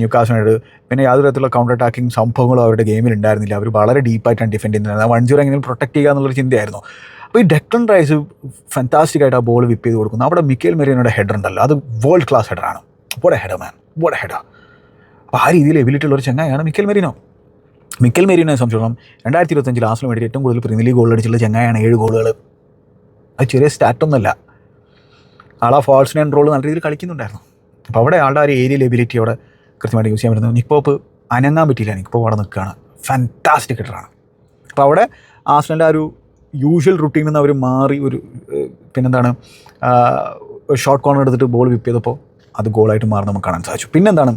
ന്യൂ കാസിനോട് പിന്നെ യാതൊരു തരത്തിലുള്ള കൗണ്ടർ അറ്റാക്കിംഗ് സംഭവങ്ങളും അവരുടെ ഗെയിമിൽ ഉണ്ടായിരുന്നില്ല. അവർ വളരെ ഡീപ്പായിട്ടാണ് ഡിഫെൻഡ് ചെയ്യുന്നത്. വൺ സീറോ എങ്ങനെയും പ്രൊട്ടക്ട് ചെയ്യുക എന്നുള്ളൊരു ചിന്തയായിരുന്നു. അപ്പോൾ ഈ ഡെക്ലൻ റൈസ് ഫാന്റാസ്റ്റിക് ആയിട്ട് ആ ബോൾ വിപ്പ് ചെയ്ത് കൊടുക്കുന്നു. അവിടെ മിക്കേൽ മെറിയനോടെ ഹെഡർ ഉണ്ടല്ലോ. അത് world class ഹെഡറാണ് what a header man what a header അപ്പോൾ ആ രീതിയിൽ എബിലിറ്റി ഉള്ള ഒരു ചങ്ങായാണ് മിക്കേൽ മെറിനോ മിക്കൽ മെറിനോ സംശയം രണ്ടായിരത്തി ഇരുപത്തഞ്ചിൽ ആസിന് വേണ്ടി ഏറ്റവും കൂടുതൽ പ്രീമിയർ ലീഗ് ഗോൾ അടിച്ചുള്ള ചങ്ങായാണ് ഏഴ് ഗോളുകൾ അത് ചെറിയ സ്റ്റാറ്റൊന്നുമല്ല ആൾ ആ ഫോൾസ് നൈൻ റോൾ നല്ല രീതിയിൽ കളിക്കുന്നുണ്ടായിരുന്നു. അപ്പോൾ അവിടെ ആളുടെ ഒരു ഏരിയയിൽ എബിലിറ്റി അവിടെ കൃത്യമായിട്ട് യൂസ് ചെയ്യാൻ പറ്റുന്നു. നിക്കോപ്പ് അനങ്ങാൻ പറ്റിയില്ല. നിക്കോപ്പ് അവിടെ നിൽക്കുകയാണ്. ഫാന്റാസ്റ്റിക് ഹിറ്ററാണ് അപ്പോൾ അവിടെ ആസ്നലിന്റെ ആ ഒരു യൂഷ്വൽ റുട്ടീനിൽ നിന്ന് അവർ മാറി ഒരു പിന്നെന്താണ് ഷോർട്ട് കോർണർ എടുത്തിട്ട് ബോൾ വിപ്പ് ചെയ്തപ്പോൾ അത് ഗോളായിട്ട് മാറി നമുക്ക് കാണാൻ സാധിച്ചു. പിന്നെന്താണ്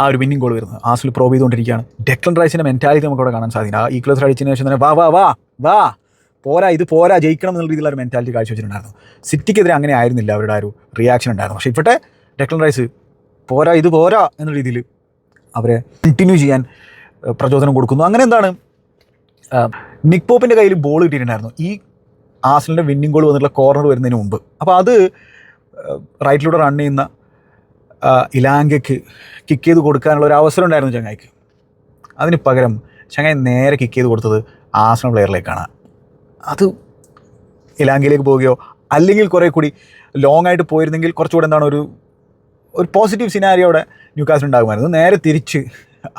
ആ ഒരു വിന്നിംഗ് ഗോൾ വരുന്നത്. ആസിൽ പ്രോവ് ചെയ്തുകൊണ്ടിരിക്കുകയാണ്. ഡെക്ലൻ റൈസിന്റെ മെന്റാലിറ്റി നമുക്ക് അവിടെ കാണാൻ സാധിക്കും ആ ഈക്വൽസ് അടിച്ചതിന് ശേഷം തന്നെ വാ വാ വാ വാ പോരാ ഇത് പോരാ ജയിക്കണം എന്നുള്ള രീതിയിലുള്ള ഒരു മെന്റാലിറ്റി കാഴ്ചവെച്ചിട്ടുണ്ടായിരുന്നു. സിറ്റിക്കെതിരെ അങ്ങനെ ആയിരുന്നില്ല. അവരുടെ ഒരു റിയാക്ഷൻ ഉണ്ടായിരുന്നു. പക്ഷേ ഇവിടെ ഡെക്ലൻ റൈസ് പോരാ ഇത് പോരാ എന്ന രീതിയിൽ അവരെ കണ്ടിന്യൂ ചെയ്യാൻ പ്രചോദനം കൊടുക്കുന്നു. അങ്ങനെ എന്താണ് നിക് പോപ്പിന്റെ കയ്യിൽ ബോൾ കിട്ടിയിട്ടുണ്ടായിരുന്നു. ഈ ആസിലിന്റെ വിന്നിംഗ് ഗോൾ വന്നിട്ടുള്ള കോർണർ വരുന്നതിന് മുമ്പ്. അപ്പോൾ അത് റൈറ്റിലൂടെ റൺ ചെയ്യുന്ന ഇലാങ്കയ്ക്ക് കിക്ക് ചെയ്ത് കൊടുക്കാനുള്ള ഒരു അവസരം ഉണ്ടായിരുന്നു ചങ്ങായിക്ക്. അതിന് പകരം ചങ്ങായി നേരെ കിക്ക് ചെയ്ത് കൊടുത്തത് ആസന പ്ലെയറിലേക്കാണ് അത് ഇലാങ്കയിലേക്ക് പോവുകയോ അല്ലെങ്കിൽ കുറേ കൂടി ലോങ് ആയിട്ട് പോയിരുന്നെങ്കിൽ കുറച്ചുകൂടെ എന്താണ് ഒരു ഒരു പോസിറ്റീവ് സിനാരിയോടെ ന്യൂക്കാസിൽ ഉണ്ടാകുമായിരുന്നു. നേരെ തിരിച്ച്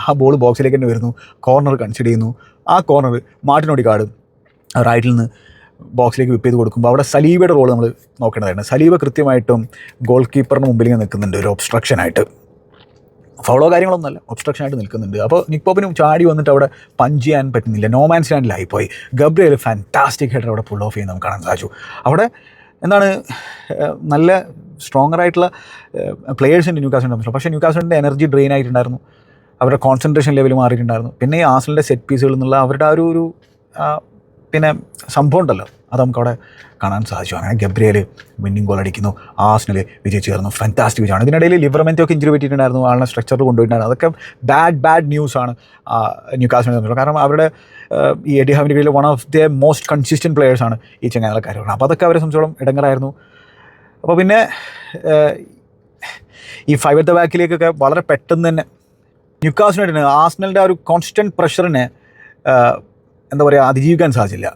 ആ ബോൾ ബോക്സിലേക്ക് തന്നെ വരുന്നു. കോർണർ കൺസിഡർ ചെയ്യുന്നു. ആ കോർണർ കാർഡ് റൈറ്റിൽ നിന്ന് ബോക്സിലേക്ക് വിപ്പ് ചെയ്ത് കൊടുക്കുമ്പോൾ അവിടെ സലീബയുടെ റോൾ നമ്മൾ നോക്കേണ്ടതായിരുന്നു സലീബ കൃത്യമായിട്ടും ഗോൾ കീപ്പറിന് മുമ്പിൽ ഇങ്ങനെ നിൽക്കുന്നുണ്ട് ഒരു ഒബ്സ്ട്രക്ഷനായിട്ട് ഫൗളോ കാര്യങ്ങളൊന്നുമല്ല ഒബ്സ്ട്രക്ഷൻ ആയിട്ട് നിൽക്കുന്നുണ്ട്. അപ്പോൾ നിക്കോപ്പിനും ചാടി വന്നിട്ട് അവിടെ പഞ്ച് ചെയ്യാൻ പറ്റുന്നില്ല. നോമാൻ സ്റ്റാൻഡിലായി പോയി. ഗബ്രിയൽ ഫാന്റാസ്റ്റിക് ഹെഡർ അവിടെ പുൾ ഓഫ് ചെയ്യുന്ന നമുക്ക് കാണാൻ സാധിച്ചു. അവിടെ എന്താണ് നല്ല സ്ട്രോങ്ങർ ആയിട്ടുള്ള പ്ലേയേഴ്സിന്റെ ന്യൂക്കാസിന്റെ തമ്മിൽ പക്ഷേ ന്യൂ കാസ്റ്റിന്റെ എനർജി ഡ്രെയിൻ ആയിട്ടുണ്ടായിരുന്നു. അവരുടെ കോൺസെൻട്രേഷൻ ലെവൽ മാറിയിട്ടുണ്ടായിരുന്നു. പിന്നെ ഈ ആസലിന്റെ സെറ്റ് പീസുകൾ എന്നുള്ള അവരുടെ ആ ഒരു ഒരു പിന്നെ സംഭവം ഉണ്ടല്ലോ. അത് നമുക്ക് അവിടെ കാണാൻ സാധിച്ചു. അങ്ങനെ ഗബ്രിയൽ വിന്നിംഗ് ഗോൾ അടിക്കുന്നു. ആസ്നൽ വിജയിച്ച് ചേർന്നു. ഫാന്റാസ്റ്റിക് വിജയമാണ്. ഇതിനിടയിൽ ലിവർമെന്റൊക്കെ ഇഞ്ചുറി പറ്റിയിട്ടുണ്ടായിരുന്നു. ആളിനെ സ്ട്രക്ചറിൽ കൊണ്ടുപോയിട്ടുണ്ടായിരുന്നു. അതൊക്കെ ബാഡ് ബാഡ് ന്യൂസാണ് ന്യൂ തമ്മിൽ കാരണം അവരുടെ ഈ എഡി ഹാമിന്റെ കീഴിൽ one of the most consistent പ്ലെയേഴ്സാണ് ഈ ചങ്ങാതിക്കാരാണ് അപ്പോൾ അതൊക്കെ അവരെ സംബന്ധിച്ചോളം ഇടങ്ങറായിരുന്നു. അപ്പോൾ പിന്നെ ഈ ഫൈവ് ദ ബാക്കിലേക്കൊക്കെ വളരെ പെട്ടെന്ന് തന്നെ ന്യൂക്കാസിനായിട്ട് ആസ്നലിന്റെ ആ ഒരു കോൺസ്റ്റന്റ് പ്രഷറിനെ എന്താ പറയുക അതിജീവിക്കാൻ സാധിച്ചില്ല.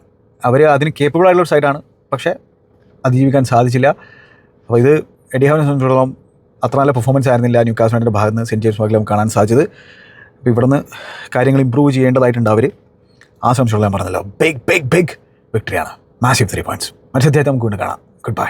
അവർ അതിന് കേപ്പബിൾ ആയിട്ടുള്ള ഒരു സൈഡാണ് പക്ഷേ അതിജീവിക്കാൻ സാധിച്ചില്ല. അപ്പോൾ ഇത് എഡിഹാവിനെ സംബന്ധിച്ചിടത്തോളം അത്ര നല്ല പെർഫോമൻസ് ആയിരുന്നില്ല ന്യൂക്കാസിനായിട്ട് ഭാഗത്ത് നിന്ന് സെന്റ് ജെയിംസ് പാർക്കിൽ കാണാൻ സാധിച്ചത്. അപ്പോൾ ഇവിടുന്ന് കാര്യങ്ങൾ ഇമ്പ്രൂവ് ചെയ്യേണ്ടതായിട്ടുണ്ട് അവർ ആ സംശയമുള്ള ഞാൻ പറഞ്ഞല്ലോ ബിഗ് ബിഗ് ബിഗ് വിക്ടറിയാണ് മാസീവ് ത്രീ പോയിന്റ്സ് അദ്ദേഹത്തെ നമുക്ക് വീണ്ടും കാണാം. Good bye